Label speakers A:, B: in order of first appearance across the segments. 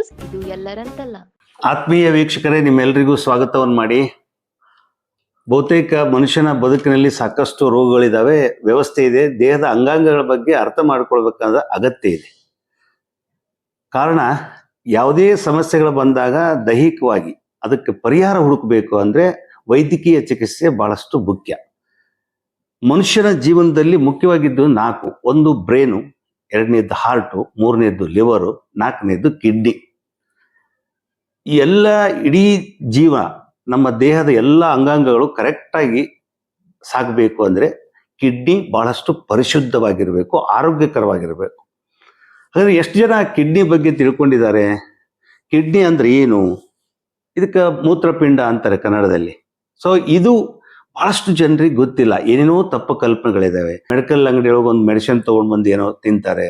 A: News, ಇದು ಎಲ್ಲರಂತಲ್ಲ.
B: ಆತ್ಮೀಯ ವೀಕ್ಷಕರೇ ನಿಮ್ಮೆಲ್ಲರಿಗೂ ಸ್ವಾಗತವನ್ನು ಮಾಡಿ. ಬಹುತೇಕ ಮನುಷ್ಯನ ಬದುಕಿನಲ್ಲಿ ಸಾಕಷ್ಟು ರೋಗಗಳಿದ್ದಾವೆ ವ್ಯವಸ್ಥೆ ಇದೆ. ದೇಹದ ಅಂಗಾಂಗಗಳ ಬಗ್ಗೆ ಅರ್ಥ ಮಾಡ್ಕೊಳ್ಬೇಕಾದ ಅಗತ್ಯ ಇದೆ. ಕಾರಣ, ಯಾವುದೇ ಸಮಸ್ಯೆಗಳು ಬಂದಾಗ ದೈಹಿಕವಾಗಿ ಅದಕ್ಕೆ ಪರಿಹಾರ ಹುಡುಕಬೇಕು ಅಂದ್ರೆ ವೈದ್ಯಕೀಯ ಚಿಕಿತ್ಸೆ ಬಹಳಷ್ಟು ಮುಖ್ಯ. ಮನುಷ್ಯನ ಜೀವನದಲ್ಲಿ ಮುಖ್ಯವಾಗಿದ್ದು ನಾಲ್ಕು. ಒಂದು, ಬ್ರೇನು ಎರಡನೇದ್ದು ಹಾರ್ಟು ಮೂರನೇದ್ದು ಲಿವರು ನಾಲ್ಕನೇದ್ದು ಕಿಡ್ನಿ. ಈ ಎಲ್ಲ ಇಡೀ ಜೀವ ನಮ್ಮ ದೇಹದ ಎಲ್ಲ ಅಂಗಾಂಗಗಳು ಕರೆಕ್ಟಾಗಿ ಸಾಗಬೇಕು ಅಂದರೆ ಕಿಡ್ನಿ ಬಹಳಷ್ಟು ಪರಿಶುದ್ಧವಾಗಿರಬೇಕು, ಆರೋಗ್ಯಕರವಾಗಿರಬೇಕು. ಹಾಗಾದ್ರೆ ಎಷ್ಟು ಜನ ಕಿಡ್ನಿ ಬಗ್ಗೆ ತಿಳ್ಕೊಂಡಿದ್ದಾರೆ? ಕಿಡ್ನಿ ಅಂದ್ರೆ ಏನು? ಇದಕ್ಕೆ ಮೂತ್ರಪಿಂಡ ಅಂತಾರೆ ಕನ್ನಡದಲ್ಲಿ. ಸೊ ಇದು ಬಹಳಷ್ಟು ಜನರಿಗೆ ಗೊತ್ತಿಲ್ಲ. ಏನೇನೋ ತಪ್ಪು ಕಲ್ಪನೆಗಳಿದ್ದಾವೆ ಮೆಡಿಕಲ್ ಅಂಗಡಿ ಒಳಗೆ ಒಂದು ಮೆಡಿಸಿನ್ ತೊಗೊಂಡು ಬಂದು ಏನೋ ತಿಂತಾರೆ.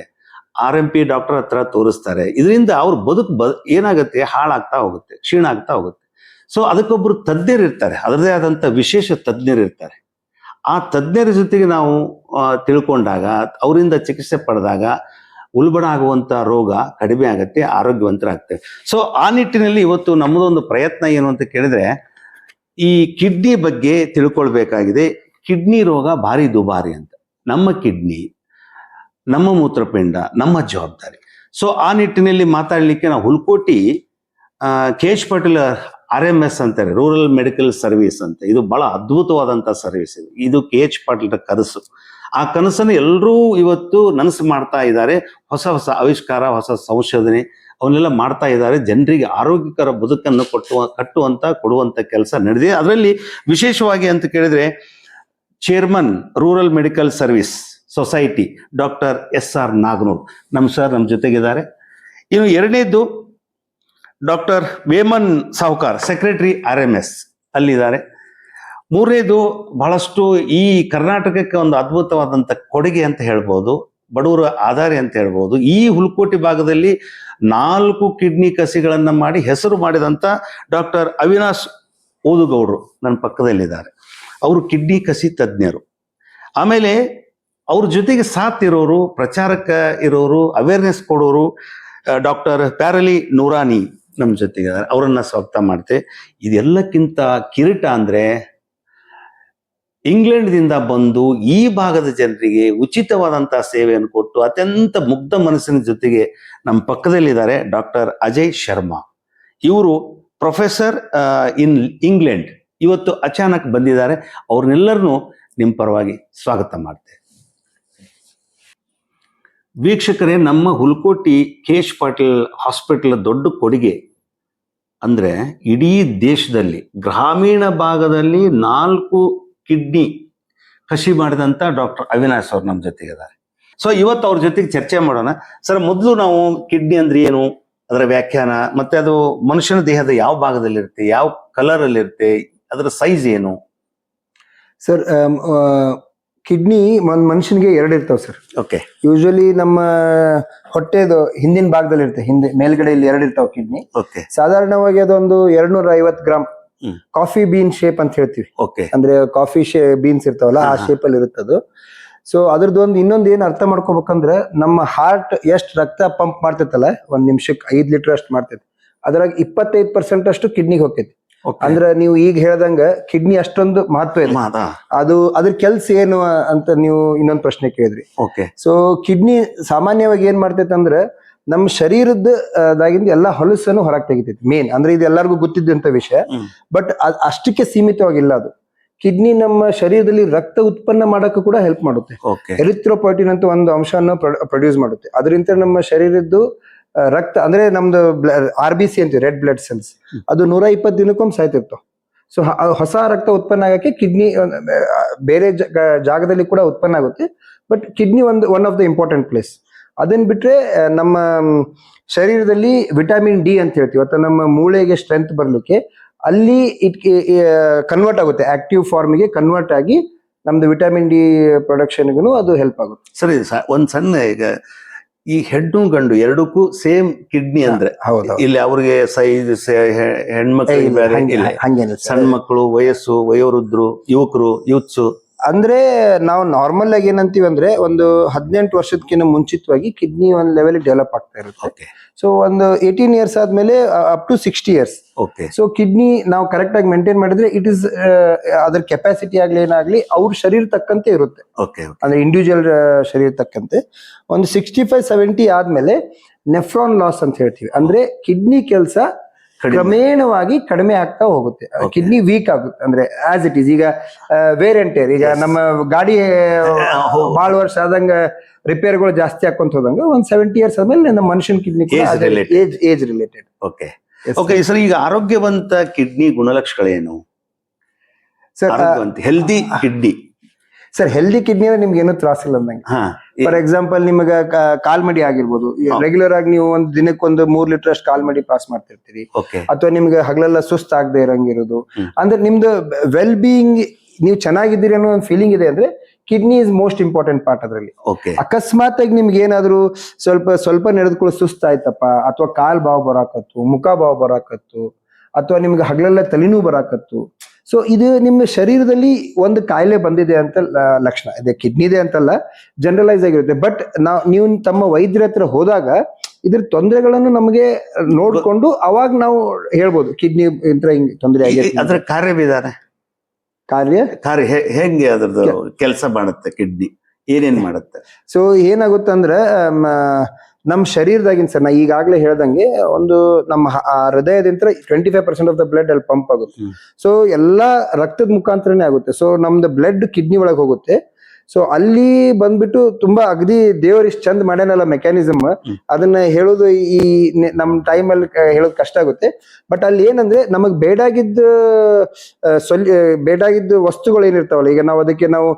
B: ಆರ್ ಎಂ ಪಿ ಡಾಕ್ಟರ್ ಹತ್ರ ತೋರಿಸ್ತಾರೆ. ಇದರಿಂದ ಅವ್ರ ಬದುಕು ಬ, ಏನಾಗುತ್ತೆ? ಹಾಳಾಗ್ತಾ ಹೋಗುತ್ತೆ ಕ್ಷೀಣ ಆಗ್ತಾ ಹೋಗುತ್ತೆ. ಸೊ ಅದಕ್ಕೊಬ್ರು ತಜ್ಞರು ಇರ್ತಾರೆ. ಅದರದೇ ಆದಂಥ ವಿಶೇಷ ತಜ್ಞರು ಇರ್ತಾರೆ. ಆ ತಜ್ಞರ ಜೊತೆಗೆ ನಾವು ತಿಳ್ಕೊಂಡಾಗ, ಅವರಿಂದ ಚಿಕಿತ್ಸೆ ಪಡೆದಾಗ ಉಲ್ಬಣ ಆಗುವಂತ ರೋಗ ಕಡಿಮೆ ಆಗುತ್ತೆ, ಆರೋಗ್ಯವಂತರಾಗ್ತೇವೆ. ಸೊ ಆ ನಿಟ್ಟಿನಲ್ಲಿ ಇವತ್ತು ನಮ್ಮದೊಂದು ಪ್ರಯತ್ನ ಏನು ಅಂತ ಕೇಳಿದ್ರೆ, ಈ ಕಿಡ್ನಿ ಬಗ್ಗೆ ತಿಳ್ಕೊಳ್ಬೇಕಾಗಿದೆ. ಕಿಡ್ನಿ ರೋಗ ಭಾರಿ ದುಬಾರಿ ಅಂತ. ನಮ್ಮ ಕಿಡ್ನಿ ನಮ್ಮ ಮೂತ್ರಪಿಂಡ, ನಮ್ಮ ಜವಾಬ್ದಾರಿ. ಸೊ ಆ ನಿಟ್ಟಿನಲ್ಲಿ ಮಾತಾಡಲಿಕ್ಕೆ ನಾವು Hulkoti K H Patil R M S ಅಂತಾರೆ ರೂರಲ್ ಮೆಡಿಕಲ್ ಸರ್ವಿಸ್ ಅಂತ. ಇದು ಬಹಳ ಅದ್ಭುತವಾದಂತ ಸರ್ವಿಸ್ ಇದು. ಇದು ಕೆ ಎಚ್ ಪಾಟೀಲ್ ಕನಸು. ಆ ಕನಸನ್ನು ಎಲ್ಲರೂ ಇವತ್ತು ನನಸು ಮಾಡ್ತಾ ಇದ್ದಾರೆ. ಹೊಸ ಹೊಸ ಆವಿಷ್ಕಾರ, ಹೊಸ ಸಂಶೋಧನೆ, ಅವನ್ನೆಲ್ಲ ಮಾಡ್ತಾ ಇದ್ದಾರೆ. ಜನರಿಗೆ ಆರೋಗ್ಯಕರ ಬದುಕನ್ನು ಕೊಟ್ಟುವ ಕಟ್ಟುವಂತ, ಕೊಡುವಂತ ಕೆಲಸ ನಡೆದಿದೆ. ಅದರಲ್ಲಿ ವಿಶೇಷವಾಗಿ ಅಂತ ಕೇಳಿದ್ರೆ chairman rural medical service society doctor S R Naganur. ನಮ್ಮ ಸರ್ ನಮ್ಮ ಜೊತೆಗಿದ್ದಾರೆ. ಇನ್ನು ಎರಡನೇದು doctor Veman Sahukar, secretary R M S ಅಲ್ಲಿದ್ದಾರೆ. ಮೂರನೇದು ಬಹಳಷ್ಟು ಈ ಕರ್ನಾಟಕಕ್ಕೆ ಒಂದು ಅದ್ಭುತವಾದಂಥ ಕೊಡುಗೆ ಅಂತ ಹೇಳ್ಬೋದು, ಬಡವರ ಆಧಾರಿ ಅಂತ ಹೇಳ್ಬೋದು. ಈ ಹುಲ್ಕೋಟಿ ಭಾಗದಲ್ಲಿ ನಾಲ್ಕು ಕಿಡ್ನಿ ಕಸಿಗಳನ್ನು ಮಾಡಿ ಹೆಸರು ಮಾಡಿದಂಥ ಡಾಕ್ಟರ್ ಅವಿನಾಶ್ ಓದುಗೌಡರು ನನ್ನ ಪಕ್ಕದಲ್ಲಿದ್ದಾರೆ. ಅವರು ಕಿಡ್ನಿ ಕಸಿ ತಜ್ಞರು. ಆಮೇಲೆ ಅವ್ರ ಜೊತೆಗೆ ಸಾಥ್ ಇರೋರು ಪ್ರಚಾರಕ ಇರೋರು ಅವೇರ್ನೆಸ್ ಕೊಡೋರು ಡಾಕ್ಟರ್ ಪ್ಯಾರಲಿ ನೂರಾನಿ ನಮ್ಮ ಜೊತೆಗೆ ಅವರನ್ನು ಸ್ವಾಗತ ಮಾಡ್ತೆ. ಇದೆಲ್ಲಕ್ಕಿಂತ ಕಿರೀಟ ಅಂದ್ರೆ ಇಂಗ್ಲೆಂಡ್ದಿಂದ ಬಂದು ಈ ಭಾಗದ ಜನರಿಗೆ ಉಚಿತವಾದಂತಹ ಸೇವೆಯನ್ನು ಕೊಟ್ಟು ಅತ್ಯಂತ ಮುಗ್ಧ ಮನಸ್ಸಿನ ಜೊತೆಗೆ ನಮ್ಮ ಪಕ್ಕದಲ್ಲಿದ್ದಾರೆ ಡಾಕ್ಟರ್ ಅಜಯ್ ಶರ್ಮಾ. ಇವರು ಪ್ರೊಫೆಸರ್ ಇನ್ ಇಂಗ್ಲೆಂಡ್ ಇವತ್ತು ಅಚಾನಕ್ ಬಂದಿದ್ದಾರೆ. ಅವ್ರನ್ನೆಲ್ಲರನ್ನೂ ನಿಮ್ಮ ಪರವಾಗಿ ಸ್ವಾಗತ ಮಾಡ್ತೇವೆ ವೀಕ್ಷಕರೇ, ನಮ್ಮ ಹುಲ್ಕೋಟಿ ಕೇಶ್ ಪಾಟೀಲ್ ಹಾಸ್ಪಿಟಲ್ ದೊಡ್ಡ ಕೊಡುಗೆ. ಅಂದರೆ ಇಡೀ ದೇಶದಲ್ಲಿ, ಗ್ರಾಮೀಣ ಭಾಗದಲ್ಲಿ ನಾಲ್ಕು ಕಿಡ್ನಿ ಕಸಿ ಮಾಡಿದಂಥ ಡಾಕ್ಟರ್ ಅವಿನಾಶ್ ಅವ್ರು ನಮ್ಮ ಜೊತೆಗಿದ್ದಾರೆ. ಸೊ ಇವತ್ತು ಅವ್ರ ಜೊತೆಗೆ ಚರ್ಚೆ ಮಾಡೋಣ. ಸರ್, ಮೊದಲು ನಾವು ಕಿಡ್ನಿ ಅಂದ್ರೆ ಏನು? ಅದರ ವ್ಯಾಖ್ಯಾನ, ಮತ್ತೆ ಅದು ಮನುಷ್ಯನ ದೇಹದ ಯಾವ ಭಾಗದಲ್ಲಿರುತ್ತೆ, ಯಾವ ಕಲರ್ ಅಲ್ಲಿ ಇರುತ್ತೆ ಅದರ ಸೈಜ್ ಏನು?
C: ಸರ್ ಕಿಡ್ನಿ ಒಂದ್ ಮನುಷ್ಯನಿಗೆ ಎರಡು ಇರ್ತಾವೆ ಸರ್.
B: ಓಕೆ
C: ಯೂಶಲಿ ನಮ್ಮ ಹೊಟ್ಟೆದು ಹಿಂದಿನ ಭಾಗದಲ್ಲಿ ಇರುತ್ತೆ. ಹಿಂದೆ ಮೇಲ್ಗಡೆ ಇಲ್ಲಿ ಎರಡು ಇರ್ತಾವ ಕಿಡ್ನಿ.
B: ಓಕೆ
C: ಸಾಧಾರಣವಾಗಿ ಅದೊಂದು ಎರಡ್ನೂರ ಐವತ್ ಗ್ರಾಮ್ ಕಾಫಿ ಬೀನ್ ಶೇಪ್ ಅಂತ ಹೇಳ್ತೀವಿ.
B: ಓಕೆ
C: ಅಂದ್ರೆ ಕಾಫಿ ಶೇ ಬೀನ್ಸ್ ಇರ್ತಾವಲ್ಲ ಆ. ಶೇಪ್ ಅಲ್ಲಿ ಇರುತ್ತದು. ಸೊ ಅದ್ರದ್ದು ಒಂದು ಇನ್ನೊಂದು ಏನು ಅರ್ಥ ಮಾಡ್ಕೋಬೇಕಂದ್ರೆ ನಮ್ಮ ಹಾರ್ಟ್ ಎಷ್ಟು ರಕ್ತ ಪಂಪ್ ಮಾಡ್ತೈತಲ್ಲ ಒಂದ್ ನಿಮಿಷಕ್ಕೆ ಐದ್ ಲೀಟರ್ ಅಷ್ಟು ಮಾಡ್ತೈತಿ. ಅದ್ರಾಗ ಇಪ್ಪತ್ತೈದು ಪರ್ಸೆಂಟ್ ಅಷ್ಟು ಕಿಡ್ನಿಗೆ ಹೋಗ್ತೈತಿ. ಅಂದ್ರೆ ನೀವು ಈಗ ಹೇಳ್ದಂಗ ಕಿಡ್ನಿ ಅಷ್ಟೊಂದು ಮಹತ್ವ ಇದೆ ಅದು ಅದ್ರ ಕೆಲ್ಸ ಏನು ಅಂತ ನೀವು ಇನ್ನೊಂದು ಪ್ರಶ್ನೆ ಕೇಳಿದ್ರಿ.
B: ಓಕೆ
C: ಸೊ ಕಿಡ್ನಿ ಸಾಮಾನ್ಯವಾಗಿ ಏನ್ ಮಾಡ್ತೈತೆ ಅಂದ್ರೆ ನಮ್ಮ ಶರೀರದ ದಾಗಿಂದ ಎಲ್ಲಾ ಹೊಲಸನ್ನು ಹೊರಗೆ ತೆಗಿತೈತಿ ಮೇನ್ ಅಂದ್ರೆ ಇದು ಎಲ್ಲರಿಗೂ ಗೊತ್ತಿದ್ದಂತ ವಿಷಯ. ಬಟ್ ಅಷ್ಟಕ್ಕೆ ಸೀಮಿತವಾಗಿಲ್ಲ ಅದು. ಕಿಡ್ನಿ ನಮ್ಮ ಶರೀರದಲ್ಲಿ ರಕ್ತ ಉತ್ಪನ್ನ ಮಾಡಕ್ಕೂ ಕೂಡ ಹೆಲ್ಪ್ ಮಾಡುತ್ತೆ. ಎರಿಥ್ರೋಪಾಟಿನ್ ಅಂತ ಒಂದು ಅಂಶವನ್ನು ಪ್ರೊಡ್ಯೂಸ್ ಮಾಡುತ್ತೆ. ಅದರಿಂದ ನಮ್ಮ ಶರೀರದ್ದು ರಕ್ತ, ಅಂದ್ರೆ ನಮ್ದು ಆರ್ ಬಿ ಸಿ ಅಂತೀವಿ ರೆಡ್ ಬ್ಲಡ್ ಸೆಲ್ಸ್ ಅದು ನೂರ ಇಪ್ಪತ್ತು ದಿನಕ್ಕೊಮ್ಮೆ ಸಾಯ್ತಿರ್ತವೆ ಸೊ ಹೊಸ ರಕ್ತ ಉತ್ಪನ್ನ ಆಗಕ್ಕೆ ಕಿಡ್ನಿ ಬೇರೆ ಜಾಗದಲ್ಲಿ ಕೂಡ ಉತ್ಪನ್ನ ಆಗುತ್ತೆ. ಬಟ್ ಕಿಡ್ನಿ ಒಂದು one of the important place ಅದನ್ನ ಬಿಟ್ರೆ ನಮ್ಮ ಶರೀರದಲ್ಲಿ ವಿಟಮಿನ್ ಡಿ ಅಂತ ಹೇಳ್ತೀವಿ. ಅಥವಾ ನಮ್ಮ ಮೂಳೆಗೆ ಸ್ಟ್ರೆಂತ್ ಬರಲಿಕ್ಕೆ ಅಲ್ಲಿ ಇಟ್ ಕನ್ವರ್ಟ್ ಆಗುತ್ತೆ. ಆಕ್ಟಿವ್ ಫಾರ್ಮಿಗೆ ಕನ್ವರ್ಟ್ ಆಗಿ ನಮ್ದು ವಿಟಮಿನ್ ಡಿ ಪ್ರೊಡಕ್ಷನ್ಗೂ ಅದು ಹೆಲ್ಪ್ ಆಗುತ್ತೆ.
B: ಸರಿ ಒಂದ್ ಸಣ್ಣ ಈಗ ಈ ಹೆಣ್ಣು ಗಂಡು ಎರಡಕ್ಕೂ ಸೇಮ್ ಕಿಡ್ನಿ ಅಂದ್ರೆ
C: ಹೌದು
B: ಇಲ್ಲಿ ಅವ್ರಿಗೆ ಸೈಜ್ ಹೆಣ್ಮಕ್ಳಿಗೆ ಬೇರೆ
C: ಹಂಗೇನಿಲ್ಲ
B: ಸಣ್ಣ ಮಕ್ಕಳು ವಯಸ್ಸು ವಯೋವೃದ್ಧರು ಯುವಕರು ಯೂತ್ಸು.
C: ಅಂದ್ರೆ ನಾವು ನಾರ್ಮಲ್ ಆಗಿ ಏನಂತೀವಿ ಅಂದ್ರೆ ಒಂದು ಹದಿನೆಂಟು ವರ್ಷದಕ್ಕಿಂತ ಮುಂಚಿತವಾಗಿ ಕಿಡ್ನಿ ಒಂದ್ ಲೆವೆಲ್ ಡೆವಲಪ್ ಆಗ್ತಾ ಇರುತ್ತೆ. ಸೊ ಒಂದು ಏಯ್ಟೀನ್ ಇಯರ್ಸ್ ಆದ್ಮೇಲೆ up to sixty years
B: okay
C: so kidney ನಾವು ಕರೆಕ್ಟ್ ಆಗಿ ಮೇಂಟೈನ್ ಮಾಡಿದ್ರೆ ಇಟ್ ಇಸ್ ಅದರ ಕೆಪಾಸಿಟಿ ಆಗ್ಲಿ ಏನಾಗ್ಲಿ ಅವ್ರ ಶರೀರ ತಕ್ಕಂತೆ ಇರುತ್ತೆ.
B: ಓಕೆ
C: ಅಂದ್ರೆ ಇಂಡಿವಿಜುವಲ್ ಶರೀರ ತಕ್ಕಂತೆ. ಒಂದು ಸಿಕ್ಸ್ಟಿ ಫೈವ್ ಸೆವೆಂಟಿ ಆದ್ಮೇಲೆ ನೆಫ್ರಾನ್ ಲಾಸ್ ಅಂತ ಹೇಳ್ತೀವಿ. ಅಂದ್ರೆ ಕಿಡ್ನಿ ಕೆಲಸ ಕ್ರಮೇಣವಾಗಿ ಕಡಿಮೆ ಆಗ್ತಾ ಹೋಗುತ್ತೆ. ಕಿಡ್ನಿ ವೀಕ್ ಆಗುತ್ತೆ. ಅಂದ್ರೆ ಆಸ್ ಇಟ್ ಈಸ್ ಈಗ ವೇರಿಯಂಟೇರ್ ಈಗ ನಮ್ಮ ಗಾಡಿ. ಬಹಳ ವರ್ಷ ಆದಂಗ ರಿಪೇರ್ಗಳು ಜಾಸ್ತಿ ಹಾಕೊಂತ ಹೋದಂಗ ಒಂದ್ ಸೆವೆಂಟಿ ಇಯರ್ಸ್ ಆದ್ಮೇಲೆ ನಮ್ಮ ಮನುಷ್ಯನ kidney
B: age
C: age related
B: okay okay sir ಈಗ ಆರೋಗ್ಯವಂತ kidney ಗುಣಲಕ್ಷಣಗಳೇನು? Sir healthy kidney
C: sir healthy kidney ಅಂದ್ರೆ ನಿಮ್ಗೆ ಏನೂ ತ್ರಾಸ ಇಲ್ಲ ಅಂದಂಗೆ. ಫಾರ್ ಎಕ್ಸಾಂಪಲ್ ನಿಮಗೆ ಕಾಲ್ಮಡಿ ಆಗಿರ್ಬೋದು. ರೆಗ್ಯುಲರ್ ಆಗಿ ನೀವು ಒಂದ್ ದಿನಕ್ಕೆ ಒಂದು ಮೂರ್ ಲೀಟರ್ ಅಷ್ಟು ಕಾಲ್ಮಡಿ ಪಾಸ್ ಮಾಡ್ತಿರ್ತೀರಿ. ಅಥವಾ ನಿಮ್ಗೆ ಹಗಲೆಲ್ಲ ಸುಸ್ತು ಆಗದೆ ಇರಂಗಿರೋದು. ಅಂದ್ರೆ ನಿಮ್ದು ವೆಲ್ ಬೀಯಿಂಗ್ ನೀವು ಚೆನ್ನಾಗಿದ್ದೀರಿ ಅನ್ನೋ ಒಂದು ಫೀಲಿಂಗ್ ಇದೆ ಅಂದ್ರೆ kidney is most important part ಅದರಲ್ಲಿ. ಅಕಸ್ಮಾತ್ ಆಗಿ ನಿಮ್ಗೆ ಏನಾದ್ರು ಸ್ವಲ್ಪ ಸ್ವಲ್ಪ ನಡೆದ್ಕೊಳ್ಳೋ ಸುಸ್ತಾಯ್ತಪ್ಪ ಅಥವಾ ಕಾಲ್ ಬಾವು ಬರಾಕತ್ತು ಮುಖ ಬಾವು ಬರಾಕತ್ತು ಅಥವಾ ನಿಮ್ಗೆ ಹಗಲೆಲ್ಲ ತಲೆನೂ ಬರಾಕತ್ತು ಸೊ ಇದು ನಿಮ್ಮ ಶರೀರದಲ್ಲಿ ಒಂದು ಕಾಯಿಲೆ ಬಂದಿದೆ ಅಂತ ಲಕ್ಷಣ. ಇದೆ ಕಿಡ್ನಿದೆ ಅಂತಲ್ಲ ಜನರಲೈಸ್ ಆಗಿರುತ್ತೆ. ಬಟ್ ನಾವು ನೀವು ತಮ್ಮ ವೈದ್ಯರ ಹತ್ರ ಹೋದಾಗ ಇದ್ರ ತೊಂದರೆಗಳನ್ನು ನಮಗೆ ನೋಡ್ಕೊಂಡು ಅವಾಗ ನಾವು ಹೇಳ್ಬೋದು ಕಿಡ್ನಿ ಇಂತ್ರ ಹಿಂಗ್ ತೊಂದರೆ ಅದ್ರ
B: ಅದರ ಕಾರ್ಯವಿಧಾನ
C: ಕಾರ್ಯ?
B: ಕಾರ್ಯ ಹೆಂಗೆ ಅದ್ರದ್ದು ಕೆಲಸ ಮಾಡುತ್ತೆ ಕಿಡ್ನಿ ಏನೇನ್ ಮಾಡುತ್ತೆ?
C: ಸೊ ಏನಾಗುತ್ತೆ ಮ, ನಮ್ಮ ಶರೀರದಾಗಿನ ಸರ್ ನಾ ಈಗಾಗಲೇ ಹೇಳ್ದಂಗೆ ಒಂದು ನಮ್ಮ ಹೃದಯದಿಂದ twenty five percent of the blood ಅಲ್ಲಿ ಪಂಪ್ ಆಗುತ್ತೆ. ಸೊ ಎಲ್ಲಾ ರಕ್ತದ ಮುಖಾಂತರನೇ ಆಗುತ್ತೆ. ಸೊ ನಮ್ದು ಬ್ಲಡ್ ಕಿಡ್ನಿ ಒಳಗೆ ಹೋಗುತ್ತೆ. ಸೊ ಅಲ್ಲಿ ಬಂದ್ಬಿಟ್ಟು ತುಂಬಾ ಅಗದಿ ದೇವ್ರ ಇಷ್ಟು ಚಂದ ಮಾಡ್ಯಾನಲ್ಲ ಮೆಕ್ಯಾನಿಸಮ್ ಅದನ್ನ ಹೇಳೋದು ಈ ನಮ್ಮ ನಮ್ ಟೈಮ್ ಅಲ್ಲಿ ಹೇಳೋದು ಕಷ್ಟ ಆಗುತ್ತೆ. ಬಟ್ ಅಲ್ಲಿ ಏನಂದ್ರೆ ನಮಗ್ ಬೇಡಾಗಿದ್ದ ಸೊಲ್ ಬೇಡಾಗಿದ್ದ ವಸ್ತುಗಳು ಏನಿರ್ತಾವಲ್ಲ ಈಗ ನಾವು ಅದಕ್ಕೆ ನಾವು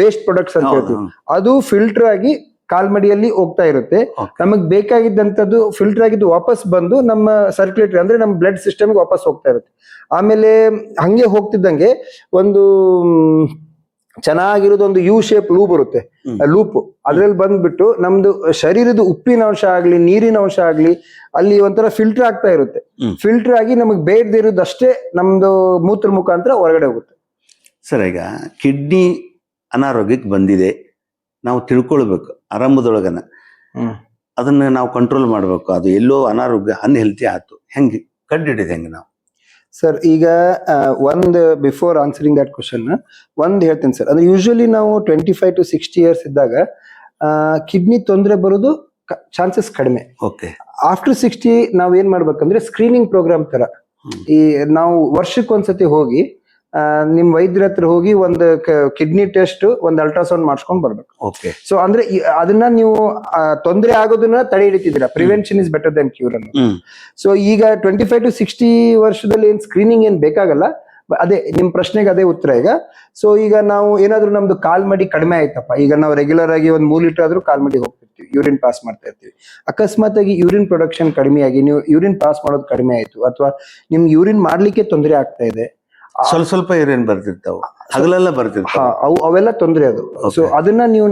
C: ವೇಸ್ಟ್ ಪ್ರೊಡಕ್ಟ್ಸ್ ಅಂತ ಹೇಳ್ತೀವಿ. ಅದು ಫಿಲ್ಟರ್ ಆಗಿ ಕಾಲ್ಮಡಿಯಲ್ಲಿ ಹೋಗ್ತಾ ಇರುತ್ತೆ. ನಮಗೆ ಬೇಕಾಗಿದ್ದಂಥದ್ದು ಫಿಲ್ಟರ್ ಆಗಿದ್ದು ವಾಪಸ್ ಬಂದು ನಮ್ಮ ಸರ್ಕ್ಯುಲೇಟರಿ ಅಂದ್ರೆ ನಮ್ಮ ಬ್ಲಡ್ ಸಿಸ್ಟಮ್ಗೆ ವಾಪಸ್ ಹೋಗ್ತಾ ಇರುತ್ತೆ. ಆಮೇಲೆ ಹಂಗೆ ಹೋಗ್ತಿದ್ದಂಗೆ ಒಂದು ಚೆನ್ನಾಗಿರೋದು ಒಂದು ಯು ಶೇಪ್ ಲೂ ಬರುತ್ತೆ. ಲೂಪ್ ಅದ್ರಲ್ಲಿ ಬಂದ್ಬಿಟ್ಟು ನಮ್ದು ಶರೀರದ ಉಪ್ಪಿನ ಅಂಶ ಆಗ್ಲಿ ನೀರಿನ ಅಂಶ ಆಗ್ಲಿ ಅಲ್ಲಿ ಒಂಥರ ಫಿಲ್ಟರ್ ಆಗ್ತಾ ಇರುತ್ತೆ. ಫಿಲ್ಟರ್ ಆಗಿ ನಮಗೆ ಬೇಡದಿರೋದಷ್ಟೇ ನಮ್ದು ಮೂತ್ರ ಮುಖಾಂತರ ಹೊರಗಡೆ ಹೋಗುತ್ತೆ.
B: ಸರ್ ಈಗ ಕಿಡ್ನಿ ಅನಾರೋಗ್ಯಕ್ಕೆ ಬಂದಿದೆ. ನಾವು ತಿಳ್ಕೊಳ್ಬೇಕು ಆರಂಭದೊಳಗನ. ಅದನ್ನ ನಾವು ಕಂಟ್ರೋಲ್ ಮಾಡ್ಬೇಕು. ಅದು ಎಲ್ಲೋ ಅನಾರೋಗ್ಯ ಅನ್ಹೆಲ್ತಿ ಆಯ್ತು ಹೆಂಗೆ? ಕಂಡಿಡಿದೆ ಹೆಂಗೆ ನಾವು?
C: ಸರ್ ಈಗ ಒಂದು ಬಿಫೋರ್ ಆನ್ಸರಿಂಗ್ ದಟ್ ಕ್ವಶನ್ ಒಂದು ಹೇಳ್ತೀನಿ ಸರ್ ಅಂದ್ರೆ ಯೂಶಲಿ ನಾವು twenty five to sixty years ಇದ್ದಾಗ ಕಿಡ್ನಿ ತೊಂದರೆ ಬರೋದು ಚಾನ್ಸಸ್ ಕಡಿಮೆ.
B: ಓಕೆ
C: ಆಫ್ಟರ್ ಸಿಕ್ಸ್ಟಿ ನಾವು ಏನ್ ಮಾಡ್ಬೇಕಂದ್ರೆ ಸ್ಕ್ರೀನಿಂಗ್ ಪ್ರೋಗ್ರಾಮ್ ತರ. ಈ ನಾವು ವರ್ಷಕ್ಕೆ ಒಂದ್ಸತಿ ಹೋಗಿ ನಿಮ್ ವೈದ್ಯರ ಹತ್ರ ಹೋಗಿ ಒಂದು ಕಿಡ್ನಿ ಟೆಸ್ಟ್ ಒಂದ್ ಅಲ್ಟ್ರಾಸೌಂಡ್ ಮಾಡ್ಸ್ಕೊಂಡ್ ಬರ್ಬೇಕು.
B: ಓಕೆ.
C: ಸೊ ಅಂದ್ರೆ ಈ- ಅದನ್ನ ನೀವು ತೊಂದರೆ ಆಗೋದನ್ನ ತಡೆ ಹಿಡಿತಿದ್ದೀರಾ? Prevention is better than cure ಅನ್ನು
B: ಹ್ಮ್.
C: ಸೊ ಈಗ ಟ್ವೆಂಟಿ ಫೈವ್ ಟು ಸಿಕ್ಸ್ಟಿ ವರ್ಷದಲ್ಲಿ ಏನ್ ಸ್ಕ್ರೀನಿಂಗ್ ಏನ್ ಬೇಕಾಗಲ್ಲ? ಬ- ಅದೇ ನಿಮ್ ಪ್ರಶ್ನೆಗೆ ಅದೇ ಉತ್ತರ ಈಗ. ಸೊ ಈಗ ನಾವು ಏನಾದ್ರೂ ನಮ್ದು ಕಾಲ್ ಮಡಿ ಕಡಿಮೆ ಆಯ್ತಪ್ಪ. ಈಗ ನಾವು ರೆಗ್ಯುಲರ್ ಆಗಿ ಒಂದ್ ಮೂರ್ ಲೀಟರ್ ಆದ್ರೂ ಕಾಲ್ ಮಡಿ ಹೋಗ್ತಿರ್ತೀವಿ. ಯೂರಿನ್ ಪಾಸ್ ಮಾಡ್ತಾ ಇರ್ತೀವಿ. ಅಕಸ್ಮಾತ್ ಆಗಿ ಯೂರಿನ್ ಪ್ರೊಡಕ್ಷನ್ ಕಡಿಮೆ ಆಗಿ ನೀವು ಯೂರಿನ್ ಪಾಸ್ ಮಾಡೋದು ಕಡಿಮೆ ಆಯ್ತು ಅಥವಾ ನಿಮ್ಗೆ ಯೂರಿನ್ ಮಾಡ್ಲಿಕ್ಕೆ ತೊಂದರೆ ಆಗ್ತಾ ಇದೆ
B: ಸ್ವಲ್ಪ ಸ್ವಲ್ಪ ಏನೇನು ಬರ್ತಿರ್ತಾವ ಹಗಲೆಲ್ಲ ಬರ್ತಿರ್ತಾವ.
C: ಹಾ, ಅವು ಅವೆಲ್ಲ ತೊಂದರೆ ಅದು. ಸೊ ಅದನ್ನ ನೀವು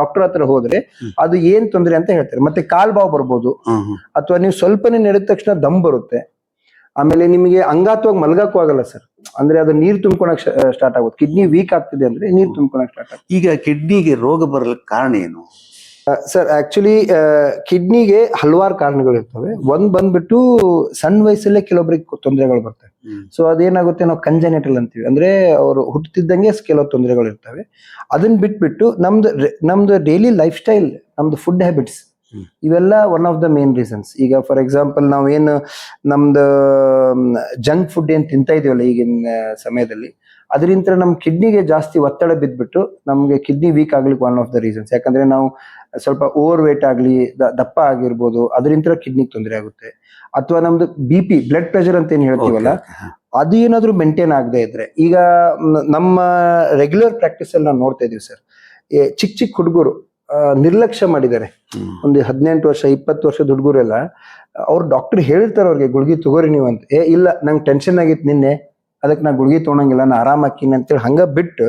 C: ಡಾಕ್ಟರ್ ಹತ್ರ ಹೋದ್ರೆ ಅದು ಏನ್ ತೊಂದರೆ ಅಂತ ಹೇಳ್ತಾರೆ. ಮತ್ತೆ ಕಾಲ್ ಬಾವು ಬರ್ಬೋದು. ಅಥವಾ ನೀವು ಸ್ವಲ್ಪನೇ ನಡೆದ ತಕ್ಷಣ ದಮ್ ಬರುತ್ತೆ. ಆಮೇಲೆ ನಿಮಗೆ ಅಂಗಾತ್ವಾಗಿ ಮಲಗಕ್ಕೂ ಆಗಲ್ಲ ಸರ್ ಅಂದ್ರೆ ಅದು ನೀರ್ ತುಂಬ್ಕೊಳಕ್ ಸ್ಟಾರ್ಟ್ ಆಗುತ್ತೆ. ಕಿಡ್ನಿ ವೀಕ್ ಆಗ್ತಿದೆ ಅಂದ್ರೆ ನೀರ್ ತುಂಬ್ಕೊಳಕ್ ಸ್ಟಾರ್ಟ್ ಆಗುತ್ತೆ.
B: ಈಗ ಕಿಡ್ನಿಗೆ ರೋಗ ಬರಲಿಕ್ಕೆ ಕಾರಣ ಏನು?
C: ಸರ್ ಆಕ್ಚುಲಿ ಕಿಡ್ನಿಗೆ ಹಲವಾರು ಕಾರಣಗಳು ಇರ್ತವೆ. ಒಂದ್ ಬಂದ್ಬಿಟ್ಟು ಸಣ್ಣ ವಯಸ್ಸಲ್ಲೇ ಕೆಲವೊಬ್ಬರಿಗೆ ತೊಂದರೆಗಳು ಬರ್ತವೆ. ಸೊ ಅದೇನಾಗುತ್ತೆ ನಾವು ಕಂಜನೆಟಲ್ ಅಂತೀವಿ. ಅಂದ್ರೆ ಅವರು ಹುಟ್ಟುತ್ತಿದ್ದಂಗೆ ಕೆಲವು ತೊಂದರೆಗಳು ಇರ್ತವೆ. ಅದನ್ನ ಬಿಟ್ಬಿಟ್ಟು ನಮ್ದು ನಮ್ದು ಡೈಲಿ ಲೈಫ್ ಸ್ಟೈಲ್ ನಮ್ದು ಫುಡ್ ಹ್ಯಾಬಿಟ್ಸ್ ಇವೆಲ್ಲ one of the main reasons ಈಗ ಫಾರ್ ಎಕ್ಸಾಂಪಲ್ ನಾವೇನು ನಮ್ದು ಜಂಕ್ ಫುಡ್ ಏನ್ ತಿಂತಾ ಇದೀವಲ್ಲ ಈಗಿನ ಸಮಯದಲ್ಲಿ ಅದರಿಂದ ನಮ್ಮ ಕಿಡ್ನಿಗೆ ಜಾಸ್ತಿ ಒತ್ತಡ ಬಿದ್ದುಬಿಟ್ಟು ನಮಗೆ ಕಿಡ್ನಿ ವೀಕ್ ಆಗ್ಲಿಕ್ಕೆ ಒನ್ ಆಫ್ ದ ರೀಸನ್ಸ್ ಯಾಕಂದ್ರೆ ನಾವು ಸ್ವಲ್ಪ ಓವರ್ ವೇಟ್ ಆಗಲಿ ದಪ್ಪ ಆಗಿರ್ಬೋದು ಅದರಿಂದ ಕಿಡ್ನಿಗೆ ತೊಂದರೆ ಆಗುತ್ತೆ. ಅಥವಾ ನಮ್ದು ಬಿ ಪಿ ಬ್ಲಡ್ ಪ್ರೆಷರ್ ಅಂತ ಏನು ಹೇಳ್ತೀವಲ್ಲ. ಅದು ಏನಾದರೂ ಮೇಂಟೈನ್ ಆಗದೆ ಇದ್ರೆ ಈಗ ನಮ್ಮ ರೆಗ್ಯುಲರ್ ಪ್ರಾಕ್ಟೀಸ್ ಅಲ್ಲಿ ನಾವು ನೋಡ್ತಾ ಇದೀವಿ ಸರ್. ಚಿಕ್ಕ ಚಿಕ್ಕ ಹುಡುಗರು ನಿರ್ಲಕ್ಷ್ಯ ಮಾಡಿದ್ದಾರೆ. ಒಂದು ಹದಿನೆಂಟು ವರ್ಷ ಇಪ್ಪತ್ತು ವರ್ಷದ ಹುಡುಗರೆಲ್ಲ ಅವ್ರು ಡಾಕ್ಟರ್ ಹೇಳ್ತಾರೆ ಅವ್ರಿಗೆ ಗುಳಿಗೆ ತಗೋರಿ ನೀವು ಅಂತ. ಏ ಇಲ್ಲ ನಂಗೆ ಟೆನ್ಷನ್ ಆಗಿತ್ತು ನಿನ್ನೆ ಅದಕ್ಕೆ ನಾ ಗುಳಿಗೆ ತೊಗೊಳಂಗಿಲ್ಲ ನಾ ಆರಾಮ್ ಆಕಿನಿ ಅಂತೇಳಿ ಹಂಗ ಬಿಟ್ಟು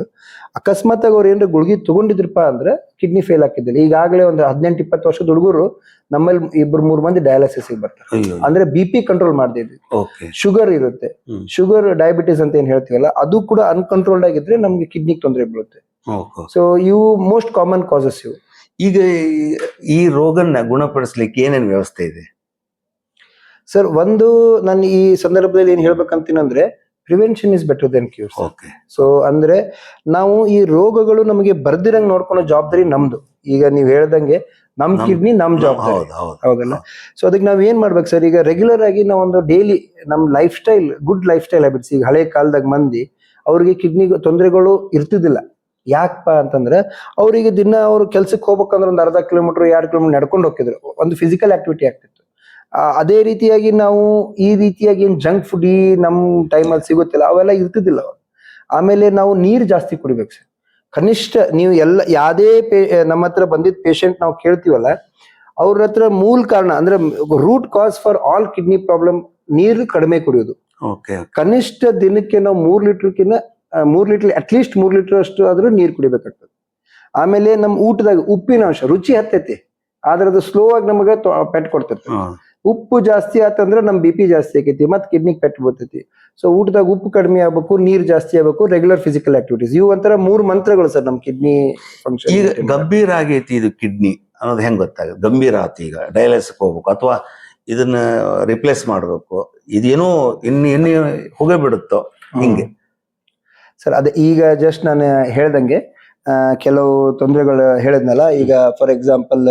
C: ಅಕಸ್ಮಾತ್ ಆಗಿ ಅವ್ರು ಏನ್ರ ಗುಳಿಗೆ ತಗೊಂಡಿದ್ರಪ್ಪ ಅಂದ್ರೆ ಕಿಡ್ನಿ ಫೇಲ್ ಆಗಿದ್ದಿಲ್ಲ ಈಗಾಗಲೇ ಒಂದು ಹದಿನೆಂಟು ಇಪ್ಪತ್ತು ವರ್ಷದ ಹುಡುಗರು ನಮ್ಮಲ್ಲಿ ಇಬ್ಬರು ಮೂರು ಮಂದಿ ಡಯಾಲಿಸಿಸ್ ಬರ್ತಾರೆ. ಅಂದ್ರೆ ಬಿ ಪಿ ಕಂಟ್ರೋಲ್ ಮಾಡ್ದಿದ್ವಿ ಶುಗರ್ ಇರುತ್ತೆ. ಶುಗರ್ ಡಯಾಬಿಟಿಸ್ ಅಂತ ಏನ್ ಹೇಳ್ತೀವಲ್ಲ ಅದು ಕೂಡ ಅನ್ಕಂಟ್ರೋಲ್ಡ್ ಆಗಿದ್ರೆ ನಮ್ಗೆ ಕಿಡ್ನಿ ತೊಂದರೆ ಬೀಳುತ್ತೆ. ಸೊ ಇವು ಮೋಸ್ಟ್ ಕಾಮನ್ ಕಾಸಸ್ ಇವು.
B: ಈಗ ಈ- ಈ ರೋಗನ್ನ ಗುಣಪಡಿಸ್ಲಿಕ್ಕೆ ಏನೇನ್ ವ್ಯವಸ್ಥೆ ಇದೆ?
C: ಸರ್ ಒಂದು ನಾನು ಈ ಸಂದರ್ಭದಲ್ಲಿ ಏನ್ ಹೇಳ್ಬೇಕಂತೀನಂದ್ರೆ prevention is better than cure
B: okay
C: so ಅಂದ್ರೆ ನಾವು ಈ ರೋಗಗಳು ನಮಗೆ ಬರ್ದಿರಂಗ್ ನೋಡ್ಕೊಳೋ ಜವಾಬ್ದಾರಿ ನಮ್ದು. ಈಗ ನೀವ್ ಹೇಳ್ದಂಗೆ ನಮ್ ಕಿಡ್ನಿ ನಮ್ ಜವಾಬ್ದಾರಿ.
B: ಹೌದು ಹೌದು.
C: ಹೌದಲ್ಲ? ಸೊ ಅದಕ್ಕೆ ನಾವ್ ಏನ್ ಮಾಡ್ಬೇಕು ಸರ್ ಈಗ ರೆಗ್ಯುಲರ್ ಆಗಿ ನಾವೊಂದು ಡೈಲಿ ನಮ್ life style good life style habits ಈಗ ಹಳೆ ಕಾಲದಾಗ ಮಂದಿ ಅವ್ರಿಗೆ ಕಿಡ್ನಿ ತೊಂದರೆಗಳು ಇರ್ತಿದ್ದಿಲ್ಲ. ಯಾಕಪ್ಪ ಅಂತಂದ್ರೆ ಅವರಿಗೆ ದಿನ ಅವ್ರು ಕೆಲ್ಸಕ್ಕೆ ಹೋಗ್ಬೇಕಂದ್ರೆ ಒಂದು ಅರ್ಧ ಕಿಲೋಮೀಟರ್ ಎರಡು ಕಿಲೋಮೀಟರ್ ನಡ್ಕೊಂಡು ಹೋಗ್ತಿದ್ರು. ಒಂದು ಫಿಸಿಕಲ್ ಆಕ್ಟಿವಿಟಿ ಆಗ್ತಿತ್ತು. ಅದೇ ರೀತಿಯಾಗಿ ನಾವು ಈ ರೀತಿಯಾಗಿ ಏನ್ ಜಂಕ್ ಫುಡ್ ಈ ನಮ್ಮ ಟೈಮಲ್ಲಿ ಸಿಗುತ್ತಿಲ್ಲ ಅವೆಲ್ಲ ಇರ್ತಿದ್ದಿಲ್ಲ ಆಮೇಲೆ ನಾವು ನೀರ್ ಜಾಸ್ತಿ ಕುಡಿಬೇಕು ಸರ್ ಕನಿಷ್ಠ ನೀವು ಎಲ್ಲ ಯಾವುದೇ ಪೇ ನಮ್ಮ ಹತ್ರ ಬಂದಿದ್ದ ಪೇಷಂಟ್ ನಾವು ಕೇಳ್ತೀವಲ್ಲ ಅವ್ರ ಹತ್ರ ಮೂಲ ಕಾರಣ ಅಂದ್ರೆ root cause for all kidney problem ನೀರು ಕಡಿಮೆ ಕುಡಿಯೋದು. ಕನಿಷ್ಠ ದಿನಕ್ಕೆ ನಾವು ಮೂರ್ ಲೀಟರ್ಕಿನ್ನ ಮೂರ್ ಲೀಟರ್ ಅಟ್ಲೀಸ್ಟ್ ಮೂರ್ ಲೀಟರ್ ಅಷ್ಟು ಆದ್ರೂ ನೀರ್ ಕುಡಿಬೇಕಾಗ್ತದೆ. ಆಮೇಲೆ ನಮ್ಮ ಊಟದಾಗ ಉಪ್ಪಿನ ಅಂಶ ರುಚಿ ಹತ್ತೈತಿ. ಆದ್ರೆ ಅದು ಸ್ಲೋ ಆಗಿ ನಮಗೆ ಪೆಟ್ ಕೊಡ್ತಿರ್ತದೆ. ಉಪ್ಪು ಜಾಸ್ತಿ ಆತಂದ್ರೆ ನಮ್ ಬಿ ಪಿ ಜಾಸ್ತಿ ಆಗೈತಿ ಮತ್ ಕಿಡ್ನಿಗ್ ಪೆಟ್ ಬರ್ತೈತಿ. ಸೊ ಊಟದಾಗ ಉಪ್ಪು ಕಡಿಮೆ ಆಗ್ಬೇಕು ನೀರ್ ಜಾಸ್ತಿ ಆಗ್ಬೇಕು ರೆಗ್ಯುಲರ್ ಫಿಸಿಕಲ್ ಆಕ್ಟಿವಿಟೀಸ್ ಇವು ಒಂಥರ ಮೂರ್ ಮಂತ್ರಗಳು ಸರ್ ನಮ್ ಕಿಡ್ನಿ ಫಂಕ್ಷನ್
B: ಈಗ ಗಂಭೀರ ಆಗೈತಿ ಇದು ಕಿಡ್ನಿ ಅನ್ನೋದು ಹೆಂಗ್ ಗೊತ್ತಾಗ ಗಂಭೀರ ಆತು ಈಗ ಡಯಾಲಿಸಿಸ್ ಹೋಗ್ಬೇಕು ಅಥವಾ ಇದನ್ನ ರಿಪ್ಲೇಸ್ ಮಾಡ್ಬೇಕು. ಇದೇನೋ ಇನ್ನು ಇನ್ನು ಹೋಗೇ ಬಿಡುತ್ತೋ ಹಿಂಗೆ.
C: ಸರ್ ಅದೇ ಈಗ ಜಸ್ಟ್ ನಾನು ಹೇಳ್ದಂಗೆ ಕೆಲವು ತೊಂದರೆಗಳು ಹೇಳಿದ್ನಲ್ಲ ಈಗ ಫಾರ್ ಎಕ್ಸಾಂಪಲ್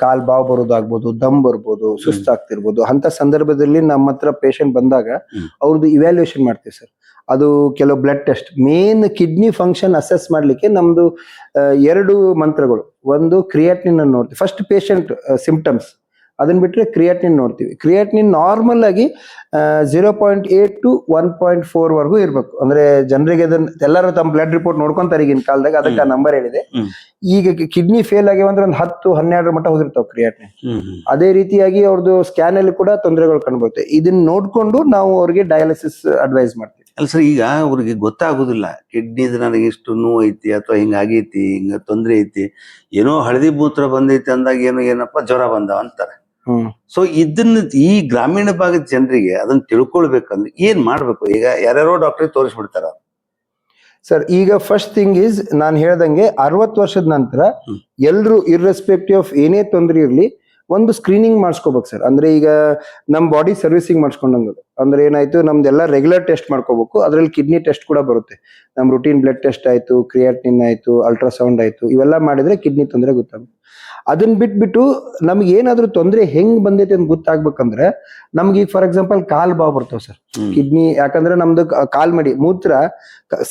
C: ಕಾಲ್ ಬಾವು ಬರೋದಾಗ್ಬೋದು ದಮ್ ಬರ್ಬೋದು ಸುಸ್ತಾಗ್ತಿರ್ಬೋದು ಅಂತ ಸಂದರ್ಭದಲ್ಲಿ ನಮ್ಮ ಹತ್ರ ಪೇಷಂಟ್ ಬಂದಾಗ. ಅವ್ರದ್ದು ಇವ್ಯಾಲ್ಯೂಯೇಷನ್ ಮಾಡ್ತೀವಿ ಸರ್ ಅದು ಕೆಲವು blood test main kidney function assess ಮಾಡ್ಲಿಕ್ಕೆ ನಮ್ದು ಆ, ಎರಡು ಮಂತ್ರಗಳು. ಒಂದು ಕ್ರಿಯಾಟಿನ್ ಅನ್ನು ನೋಡ್ತೀವಿ. ಫಸ್ಟ್ ಪೇಷಂಟ್ ಸಿಂಪ್ಟಮ್ಸ್ ಅದನ್ನ ಬಿಟ್ರೆ ಕ್ರಿಯಾಟಿನ್ ನೋಡ್ತೀವಿ. ಕ್ರಿಯಾಟಿನ್ ನಾರ್ಮಲ್ ಆಗಿ zero point eight to one point four ವರೆಗೂ ಇರಬೇಕು. ಅಂದ್ರೆ ಜನರಿಗೆ ಅದನ್ನ ಎಲ್ಲರೂ ತಮ್ಮ ಬ್ಲಡ್ ರಿಪೋರ್ಟ್ ನೋಡ್ಕೊಂತಾರೆ ಈಗಿನ ಕಾಲದಾಗ ಅದಕ್ಕೆ ಆ ನಂಬರ್ ಹೇಳಿದೆ. ಈಗ ಕಿಡ್ನಿ ಫೇಲ್ ಆಗ್ಯಾವ ಅಂದ್ರೆ ಒಂದು ಹತ್ತು ಹನ್ನೆರಡರ ಮಟ್ಟ ಹೋಗಿರ್ತಾವ ಕ್ರಿಯಾಟಿನ್. ಅದೇ ರೀತಿಯಾಗಿ ಅವ್ರದ್ದು ಸ್ಕ್ಯಾನ್ ಅಲ್ಲಿ ಕೂಡ ತೊಂದರೆಗಳು ಕಂಡುಬರುತ್ತೆ ಇದನ್ನ ನೋಡ್ಕೊಂಡು ನಾವು ಅವ್ರಿಗೆ ಡಯಾಲಿಸಿಸ್ ಅಡ್ವೈಸ್ ಮಾಡ್ತೀವಿ.
B: ಅಲ್ಲ ಸರ್ ಈಗ ಅವ್ರಿಗೆ ಗೊತ್ತಾಗುದಿಲ್ಲ. ಕಿಡ್ನಿದ್ ನನಗೆ ಇಷ್ಟು ನೋವು ಐತಿ ಅಥವಾ ಹಿಂಗ ಆಗೈತಿ ಹಿಂಗ ತೊಂದರೆ ಐತಿ. ಏನೋ ಹಳದಿ ಮೂತ್ರ ಬಂದೈತಿ ಅಂದಾಗ ಏನೋ ಏನಪ್ಪ ಜ್ವರ ಬಂದ ಅಂತಾರೆ. ಸೊ ಇದನ್ನ ಈ ಗ್ರಾಮೀಣ ಭಾಗದ ಜನರಿಗೆ ಅದನ್ನ ತಿಳ್ಕೊಳ್ಬೇಕಂದ್ರೆ ಏನ್ ಮಾಡ್ಬೇಕು? ಈಗ ಯಾರ್ಯಾರೋ ಡಾಕ್ಟರ್ ತೋರಿಸ್ಬಿಡ್ತಾರ.
C: ಸರ್ ಈಗ ಫಸ್ಟ್ ಥಿಂಗ್ ಈಸ್ ನಾನು ಹೇಳ್ದಂಗೆ ಅರವತ್ತು ವರ್ಷದ ನಂತರ
B: ಎಲ್ಲರೂ
C: ಎಲ್ರು ಇರ್ರೆಸ್ಪೆಕ್ಟಿವ್ ಆಫ್ ಏನೇ ತೊಂದರೆ ಇರಲಿ ಒಂದು ಸ್ಕ್ರೀನಿಂಗ್ ಮಾಡಿಸ್ಕೋಬೇಕು ಸರ್ ಅಂದ್ರೆ ಈಗ ನಮ್ಮ ಬಾಡಿ ಸರ್ವಿಸಿಂಗ್ ಮಾಡಿಸ್ಕೊಂಡಂಗ. ಅಂದ್ರೆ ಏನಾಯ್ತು? ನಮ್ದೆಲ್ಲ ರೆಗ್ಯುಲರ್ ಟೆಸ್ಟ್ ಮಾಡ್ಕೋಬೇಕು. ಅದ್ರಲ್ಲಿ ಕಿಡ್ನಿ ಟೆಸ್ಟ್ ಕೂಡ ಬರುತ್ತೆ. ನಮ್ಮ ರುಟೀನ್ ಬ್ಲಡ್ ಟೆಸ್ಟ್ ಆಯ್ತು ಕ್ರಿಯಾಟಿನ್ ಆಯ್ತು ಅಲ್ಟ್ರಾಸೌಂಡ್ ಆಯ್ತು ಇವೆಲ್ಲ ಮಾಡಿದ್ರೆ ಕಿಡ್ನಿ ತೊಂದರೆ ಗೊತ್ತಾಗುತ್ತೆ. ಅದನ್ನ ಬಿಟ್ಬಿಟ್ಟು ನಮ್ಗೆ ಏನಾದ್ರೂ ತೊಂದರೆ ಹೆಂಗ್ ಬಂದೈತೆ ಅಂತ ಗೊತ್ತಾಗ್ಬೇಕಂದ್ರೆ ನಮ್ಗೆ ಈಗ ಫಾರ್ ಎಕ್ಸಾಂಪಲ್ ಕಾಲ್ ಬಾವ್ ಬರ್ತಾವ ಸರ್. ಕಿಡ್ನಿ ಯಾಕಂದ್ರೆ ನಮ್ದು ಕಾಲ್ ಮಡಿ ಮೂತ್ರ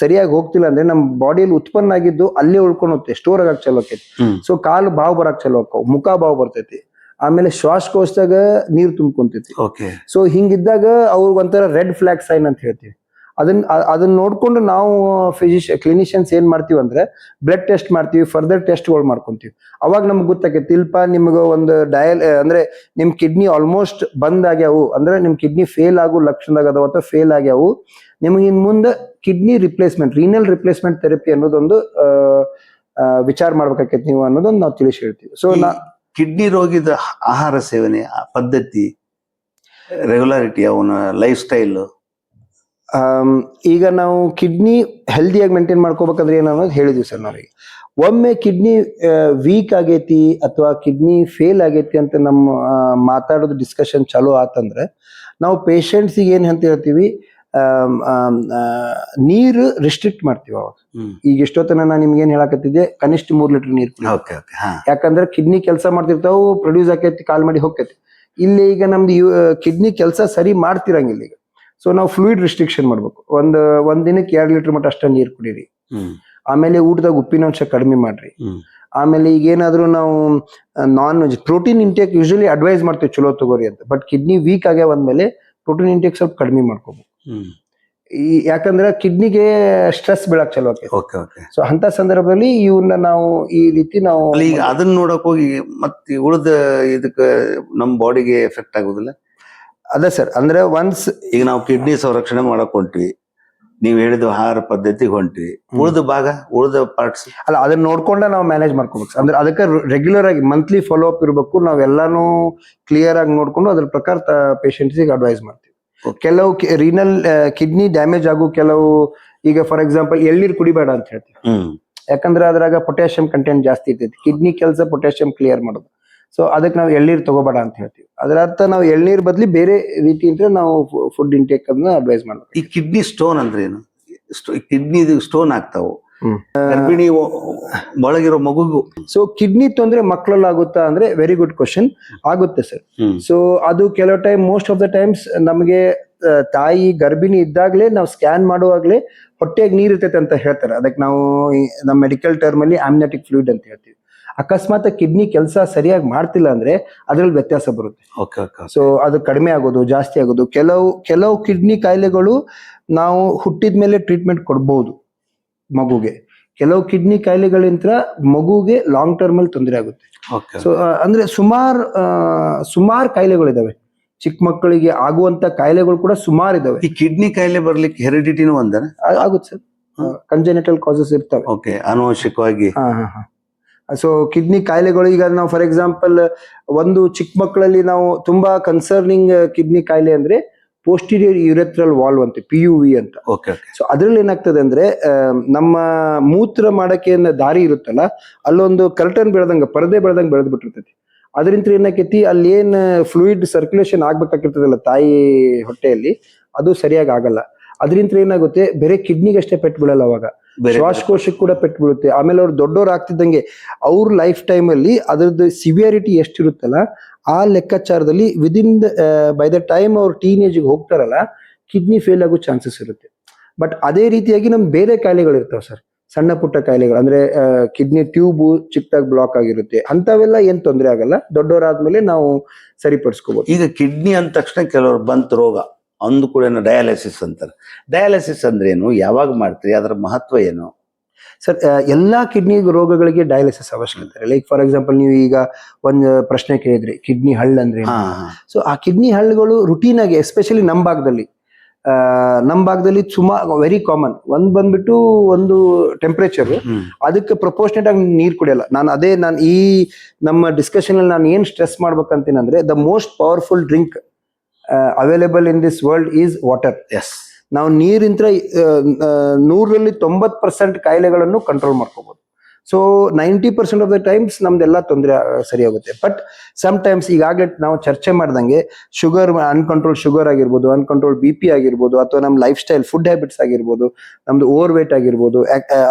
C: ಸರಿಯಾಗಿ ಹೋಗ್ತಿಲ್ಲ ಅಂದ್ರೆ ನಮ್ ಬಾಡಿಯಲ್ಲಿ ಉತ್ಪನ್ನ ಆಗಿದ್ದು ಅಲ್ಲೇ ಉಳ್ಕೊಳುತ್ತೆ ಸ್ಟೋರ್ ಆಗಕ್ ಚಲೋ ಆಕೈತಿ. ಸೊ ಕಾಲ್ ಬಾವ್ ಬರಕ್ ಚಲೋ ಆಕಾವ್ ಮುಖ ಬಾವು ಬರ್ತೈತಿ. ಆಮೇಲೆ ಶ್ವಾಸಕೋಶದಾಗ ನೀರ್ ತುಂಬ್ಕೊಂತೈತಿ.
B: ಓಕೆ
C: ಸೊ ಹಿಂಗಿದ್ದಾಗ ಅವ್ರ ಒಂಥರ ರೆಡ್ ಫ್ಲಾಗ್ ಸೈನ್ ಅಂತ ಹೇಳ್ತೀವಿ. ಅದನ್ನ ಅದನ್ನ ನೋಡ್ಕೊಂಡು ನಾವು ಫಿಸಿಷ್ ಕ್ಲಿನಿಷಿಯನ್ಸ್ ಏನ್ ಮಾಡ್ತೀವಿ ಅಂದ್ರೆ ಬ್ಲಡ್ ಟೆಸ್ಟ್ ಮಾಡ್ತೀವಿ ಫರ್ದರ್ ಟೆಸ್ಟ್ಗಳು ಮಾಡ್ಕೊಂತೀವಿ. ಅವಾಗ ನಮ್ಗೆ ಗೊತ್ತಾಗೈತಿ ಇಲ್ಪ ನಿಮ್ಗೆ ಒಂದು ಡಯಲ್ ಅಂದ್ರೆ ನಿಮ್ ಕಿಡ್ನಿ ಆಲ್ಮೋಸ್ಟ್ ಬಂದ್ ಆಗ್ಯಾವು ಅಂದ್ರೆ ನಿಮ್ ಕಿಡ್ನಿ ಫೇಲ್ ಆಗೋ ಲಕ್ಷಣದಾಗ ಅದಾವ ಅಥವಾ ಫೇಲ್ ಆಗ್ಯಾವು ನಿಮ್ಗೆ ಇನ್ ಮುಂದೆ kidney replacement renal replacement therapy ಅನ್ನೋದೊಂದು ವಿಚಾರ ಮಾಡ್ಬೇಕಾಕೈತಿ ನೀವು ಅನ್ನೋದೊಂದು ನಾವು ತಿಳಿಸಿ ಹೇಳ್ತೀವಿ ಸೊ ನಾ
B: ಕಿಡ್ನಿ ರೋಗಿದ ಆಹಾರ ಸೇವನೆ ಪದ್ಧತಿ ರೆಗ್ಯುಲಾರಿಟಿ ಅವನ ಲೈಫ್ ಸ್ಟೈಲ್
C: ಈಗ ನಾವು ಕಿಡ್ನಿ ಹೆಲ್ದಿಯಾಗಿ ಮೇಂಟೈನ್ ಮಾಡ್ಕೋಬೇಕಂದ್ರೆ ಏನು ಅನ್ನೋದು ಹೇಳಿದ್ವಿ ಸರ್ ನಾವೀಗ. ಒಮ್ಮೆ ಕಿಡ್ನಿ ವೀಕ್ ಆಗೈತಿ ಅಥವಾ ಕಿಡ್ನಿ ಫೇಲ್ ಆಗೈತಿ ಅಂತ ನಮ್ಮ ಮಾತಾಡೋದು ಡಿಸ್ಕಷನ್ ಚಾಲೂ ಆತಂದ್ರೆ ನಾವು ಪೇಷಂಟ್ಸಿಗೆ ಏನು ಅಂತ ಹೇಳ್ತೀವಿ ನೀರು ರಿಸ್ಟ್ರಿಕ್ಟ್ ಮಾಡ್ತೀವಿ ಅವಾಗ. ಈಗ ಎಷ್ಟೊತ್ತನ ನಾನು ನಿಮ್ಗೆ ಏನು ಹೇಳಕತ್ತಿದ್ದೆ? ಕನಿಷ್ಠ ಮೂರು ಲೀಟರ್ ನೀರು ಯಾಕಂದ್ರೆ ಕಿಡ್ನಿ ಕೆಲಸ ಮಾಡ್ತಿರ್ತಾವು ಪ್ರೊಡ್ಯೂಸ್ ಆಕೈತಿ ಕಾಲ್ ಮಾಡಿ ಹೋಗ್ತೈತಿ. ಇಲ್ಲಿ ಈಗ ನಮ್ದು ಕಿಡ್ನಿ ಕೆಲಸ ಸರಿ ಮಾಡ್ತಿರಂಗಿಲ್ಲ ಈಗ. ಸೊ ನಾವು ಫ್ಲೂಯಿಡ್ ರಿಸ್ಟ್ರಿಕ್ಷನ್ ಮಾಡ್ಬೇಕು. ಒಂದ್ ಒಂದ್ ದಿನಕ್ಕೆ ಎರಡು ಲೀಟರ್ ಮಟ್ಟ ಅಷ್ಟೇ ನೀರ್ ಕುಡೀರಿ. ಆಮೇಲೆ ಊಟದಾಗ ಉಪ್ಪಿನಾಂಶ ಕಡಿಮೆ ಮಾಡ್ರಿ. ಆಮೇಲೆ ಈಗ ಏನಾದ್ರು ನಾವು non veg protein intake usually advise ಮಾಡ್ತೀವಿ ಚಲೋ ತಗೋರಿ ಅಂತ. ಬಟ್ ಕಿಡ್ನಿ ವೀಕ್ ಆಗ್ಯಾವ ಅಂದ್ಮೇಲೆ ಪ್ರೋಟೀನ್ ಇಂಟೇಕ್ ಸ್ವಲ್ಪ ಕಡಿಮೆ ಮಾಡ್ಕೋಬೇಕು. ಈ ಯಾಕಂದ್ರೆ ಕಿಡ್ನಿಗೆ ಸ್ಟ್ರೆಸ್ ಬೀಳಕ್ ಚಲೋ
B: ಓಕೆ ಓಕೆ.
C: ಸೊ ಅಂತ ಸಂದರ್ಭದಲ್ಲಿ ಇವನ್ನ ನಾವು ಈ ರೀತಿ ನಾವು
B: ಈಗ ಅದನ್ನ ನೋಡಕ್ ಹೋಗಿ ಮತ್ತೆ ಉಳಿದ ಇದಕ್ಕೆ ನಮ್ಮ ಬಾಡಿಗೆ ಎಫೆಕ್ಟ್ ಆಗುದಿಲ್ಲ?
C: ಅದೇ ಸರ್ ಅಂದ್ರೆ ಒನ್ಸ್
B: ಈಗ ನಾವು ಕಿಡ್ನಿ ಸಂರಕ್ಷಣೆ ಮಾಡಕ್ ಹೊಂಟ್ವಿ. ನೀವು ಹೇಳಿದ ಆಹಾರ ಪದ್ಧತಿ ಹೊಂಟ್ರಿ ಉಳಿದ ಭಾಗ ಉಳಿದ ಪಾರ್ಟ್ಸ್
C: ಅಲ್ಲ ಅದನ್ನ ನೋಡ್ಕೊಂಡ ನಾವು ಮ್ಯಾನೇಜ್ ಮಾಡ್ಕೋಬೇಕು. ಅಂದ್ರೆ ಅದಕ್ಕೆ ರೆಗ್ಯುಲರ್ ಆಗಿ ಮಂತ್ಲಿ ಫಾಲೋ ಅಪ್ ಇರಬೇಕು. ನಾವೆಲ್ಲಾನು ಕ್ಲಿಯರ್ ಆಗಿ ನೋಡ್ಕೊಂಡು ಅದ್ರ ಪ್ರಕಾರ ಪೇಷಂಟ್ಸಿಗೆ ಅಡ್ವೈಸ್ ಮಾಡ್ತೀವಿ. ಕೆಲವು ರೀನಲ್ ಕಿಡ್ನಿ ಡ್ಯಾಮೇಜ್ ಆಗೋ ಕೆಲವು ಈಗ ಫಾರ್ ಎಕ್ಸಾಂಪಲ್ ಎಳ್ನೀರ್ ಕುಡಿಬೇಡ ಅಂತ ಹೇಳ್ತೀವಿ. ಯಾಕಂದ್ರೆ ಅದ್ರಾಗ ಪೊಟ್ಯಾಷಿಯಂ ಕಂಟೆಂಟ್ ಜಾಸ್ತಿ ಇರ್ತೈತಿ. ಕಿಡ್ನಿ ಕೆಲಸ ಪೊಟ್ಯಾಷಿಯಂ ಕ್ಲಿಯರ್ ಮಾಡೋದು. ಸೊ ಅದಕ್ಕೆ ನಾವು ಎಳ್ನೀರ್ ತಗೋಬೇಡ ಅಂತ ಹೇಳ್ತೀವಿ. ಅದರ ಅರ್ಥ ನಾವು ಎಳ್ನೀರ್ ಬದ್ಲಿ ಬೇರೆ ರೀತಿ ಇದ್ರೆ ನಾವು ಫುಡ್ ಇಂಟೇಕ್ ಅನ್ನ ಅಡ್ವೈಸ್ ಮಾಡ್ಬೇಕು.
B: ಈ ಕಿಡ್ನಿ ಸ್ಟೋನ್ ಅಂದ್ರೆ ಏನು? ಕಿಡ್ನಿ ಸ್ಟೋನ್ ಆಗ್ತಾವು. ಗರ್ಭಿಣಿ ಒಳಗಿರೋ ಮಗುಗು.
C: ಸೊ ಕಿಡ್ನಿ ತೊಂದ್ರೆ ಮಕ್ಕಳಲ್ಲಿ ಆಗುತ್ತಾ ಅಂದ್ರೆ ವೆರಿ ಗುಡ್ ಕ್ವಶನ್ ಆಗುತ್ತೆ ಸರ್. ಸೊ ಅದು ಕೆಲವು time most of the times ನಮಗೆ ತಾಯಿ ಗರ್ಭಿಣಿ ಇದ್ದಾಗಲೇ ನಾವು ಸ್ಕ್ಯಾನ್ ಮಾಡುವಾಗಲೇ ಹೊಟ್ಟೆಗೆ ನೀರ್ ಇರ್ತೈತೆ ಅಂತ ಹೇಳ್ತಾರೆ. ಅದಕ್ಕೆ ನಾವು ನಮ್ಮ ಮೆಡಿಕಲ್ ಟರ್ಮ್ ಅಲ್ಲಿ ಆಮ್ನೆಟಿಕ್ ಫ್ಲೂಯಿಡ್ ಅಂತ ಹೇಳ್ತೀವಿ. ಅಕಸ್ಮಾತ್ ಕಿಡ್ನಿ ಕೆಲಸ ಸರಿಯಾಗಿ ಮಾಡ್ತಿಲ್ಲ ಅಂದ್ರೆ ಅದ್ರಲ್ಲಿ ವ್ಯತ್ಯಾಸ ಬರುತ್ತೆ. ಸೊ ಅದು ಕಡಿಮೆ ಆಗೋದು ಜಾಸ್ತಿ ಆಗೋದು. ಕೆಲವು ಕೆಲವು ಕಿಡ್ನಿ ಕಾಯಿಲೆಗಳು ನಾವು ಹುಟ್ಟಿದ ಮೇಲೆ ಟ್ರೀಟ್ಮೆಂಟ್ ಕೊಡ್ಬೋದು ಮಗುಗೆ. ಕೆಲವು ಕಿಡ್ನಿ ಕಾಯಿಲೆಗಳಿಂದ ಮಗುಗೆ ಲಾಂಗ್ ಟರ್ಮ್ ಅಲ್ಲಿ ತೊಂದರೆ ಆಗುತ್ತೆ.
B: ಓಕೆ.
C: ಸೊ ಅಂದ್ರೆ ಸುಮಾರು ಸುಮಾರು ಕಾಯಿಲೆಗಳಿದಾವೆ. ಚಿಕ್ಕ ಮಕ್ಕಳಿಗೆ ಆಗುವಂತ ಕಾಯಿಲೆಗಳು ಕೂಡ ಸುಮಾರು ಇದಾವೆ.
B: ಈ ಕಿಡ್ನಿ ಕಾಯಿಲೆ ಬರ್ಲಿಕ್ಕೆ ಹೆರಿಡಿಟಿನೂ ಒಂದನ?
C: ಆಗುತ್ತೆ ಸರ್. ಕಂಜೆನಿಟಲ್ ಕಾಸಸ್ ಇರ್ತವೆ.
B: ಓಕೆ
C: ಹಾ. ಸೊ ಕಿಡ್ನಿ ಕಾಯಿಲೆಗಳು ಈಗ ನಾವು ಫಾರ್ ಎಕ್ಸಾಂಪಲ್ ಒಂದು ಚಿಕ್ಕ ಮಕ್ಕಳಲ್ಲಿ ನಾವು ತುಂಬಾ ಕನ್ಸರ್ನಿಂಗ್ ಕಿಡ್ನಿ ಕಾಯಿಲೆ ಅಂದ್ರೆ ಪೋಸ್ಟೀರಿಯರ್ ಯುರೆಥ್ರಲ್ ವಾಲ್ವ್ ಅಂತ ಪಿ ಯು ವಿ ಅಂತ.
B: ಓಕೆ ಓಕೆ
C: ಸೊ ಅದ್ರಲ್ಲಿ ಏನಾಗ್ತದೆ ಅಂದ್ರೆ ನಮ್ಮ ಮೂತ್ರ ಮಾಡಕ್ಕೆ ದಾರಿ ಇರುತ್ತಲ್ಲ ಅಲ್ಲೊಂದು ಕರ್ಟನ್ ಬೆಳೆದಂಗ ಪರದೆ ಬೆಳೆದಂಗ ಬೆಳೆದ್ ಬಿಟ್ಟಿರ್ತೈತಿ. ಅದರಿಂದ ಏನಾಕೈತಿ ಅಲ್ಲಿ ಏನ್ ಫ್ಲೂಯಿಡ್ ಸರ್ಕ್ಯುಲೇಷನ್ ಆಗ್ಬೇಕಾಗಿರ್ತದಲ್ಲ ತಾಯಿ ಹೊಟ್ಟೆಯಲ್ಲಿ ಅದು ಸರಿಯಾಗಿ ಆಗಲ್ಲ. ಅದರಿಂದ ಏನಾಗುತ್ತೆ? ಬೇರೆ ಕಿಡ್ನಿಗೆ ಅಷ್ಟೇ ಪೆಟ್ಟು ಬೀಳಲ್ಲ ಅವಾಗ ಶ್ವಾಸಕೋಶಕ್ಕೆ ಕೂಡ ಪೆಟ್ಟು ಬೀಳುತ್ತೆ ಆಮೇಲೆ ಅವ್ರು ದೊಡ್ಡವ್ರು ಆಗ್ತಿದ್ದಂಗೆ ಅವ್ರ ಲೈಫ್ ಟೈಮ್ ಅಲ್ಲಿ ಅದ್ರದ್ದು ಸಿವಿಯರಿಟಿ ಎಷ್ಟಿರುತ್ತಲ್ಲ ಆ ಲೆಕ್ಕಾಚಾರದಲ್ಲಿ ವಿದಿನ್ ಬೈ ದ ಟೈಮ್ ಅವ್ರು ಟೀನೇಜ್ಗೆ ಹೋಗ್ತಾರಲ್ಲ ಕಿಡ್ನಿ ಫೇಲ್ ಆಗೋ ಚಾನ್ಸಸ್ ಇರುತ್ತೆ. ಬಟ್ ಅದೇ ರೀತಿಯಾಗಿ ನಮ್ ಬೇರೆ ಕಾಯಿಲೆಗಳು ಇರ್ತಾವೆ ಸರ್. ಸಣ್ಣ ಪುಟ್ಟ ಕಾಯಿಲೆಗಳು ಅಂದ್ರೆ ಕಿಡ್ನಿ ಟ್ಯೂಬು ಚಿಕ್ಕದಾಗಿ ಬ್ಲಾಕ್ ಆಗಿರುತ್ತೆ. ಅಂತವೆಲ್ಲ ಏನ್ ತೊಂದರೆ ಆಗಲ್ಲ. ದೊಡ್ಡವರಾದ್ಮೇಲೆ ನಾವು ಸರಿಪಡಿಸ್ಕೋಬಹುದು
B: ಈಗ ಕಿಡ್ನಿ ಅಂದ ತಕ್ಷಣ ಕೆಲವರು ಬಂತ ರೋಗ. ಅಂದು ಕೂಡ ಡಯಾಲಿಸಿಸ್ ಅಂತಾರೆ. ಡಯಾಲಿಸಿಸ್ ಅಂದ್ರೆ ಏನು ಯಾವಾಗ ಮಾಡ್ತೀರಿ? ಅದರ ಮಹತ್ವ ಏನು?
C: ಸರ್ ಎಲ್ಲಾ ಕಿಡ್ನಿ ರೋಗಗಳಿಗೆ ಡಯಾಲಿಸಿಸ್ ಅವಶ್ಯಕತೆ ಲೈಕ್ ಫಾರ್ ಎಕ್ಸಾಂಪಲ್ ನೀವು ಈಗ ಒಂದು ಪ್ರಶ್ನೆ ಕೇಳಿದ್ರಿ ಕಿಡ್ನಿ ಹಳ್ಳ ಅಂದ್ರೆ. ಸೊ ಆ ಕಿಡ್ನಿ ಹಳ್ಳಗಳು ರುಟೀನ್ ಆಗಿ ಎಸ್ಪೆಷಲಿ ನಮ್ಮ ಭಾಗದಲ್ಲಿ ನಮ್ಮ ಭಾಗದಲ್ಲಿ ಸುಮಾರು ವೆರಿ ಕಾಮನ್ ಒಂದ್ ಬಂದ್ಬಿಟ್ಟು ಒಂದು ಟೆಂಪರೇಚರ್ ಅದಕ್ಕೆ ಪ್ರಪೋರ್ಷನೇಟ್ ಆಗಿ ನೀರು ಕುಡಿಯಲ್ಲ. ನಾನು ಅದೇ ನಾನು ಈ ನಮ್ಮ ಡಿಸ್ಕಷನ್ ಅಲ್ಲಿ ನಾನು ಏನ್ ಸ್ಟ್ರೆಸ್ ಮಾಡ್ಬೇಕಂತೀನಿ ಅಂದ್ರೆ the most powerful drink available in this world is water
B: yes
C: ನಾವು ನೀರಿಂತ ನೂರಲ್ಲಿ ತೊಂಬತ್ ಪರ್ಸೆಂಟ್ ಕಾಯಿಲೆಗಳನ್ನು ಕಂಟ್ರೋಲ್ ಮಾಡ್ಕೋಬಹುದು so ninety percent of the times ನಮ್ದೆಲ್ಲ ತೊಂದರೆ ಸರಿ ಹೋಗುತ್ತೆ ಬಟ್ ಸಮ್ ಟೈಮ್ಸ್ ಈಗಾಗಲೇ ನಾವು ಚರ್ಚೆ ಮಾಡ್ದಂಗೆ ಶುಗರ್ ಅನ್ಕಂಟ್ರೋಲ್ ಶುಗರ್ ಆಗಿರ್ಬೋದು ಅನ್ಕಂಟ್ರೋಲ್ ಬಿ ಪಿ ಆಗಿರ್ಬೋದು ಅಥವಾ ನಮ್ಮ ಲೈಫ್ ಸ್ಟೈಲ್ ಫುಡ್ ಹ್ಯಾಬಿಟ್ಸ್ ಆಗಿರ್ಬೋದು ನಮ್ದು ಓವರ್ ವೇಟ್ ಆಗಿರ್ಬೋದು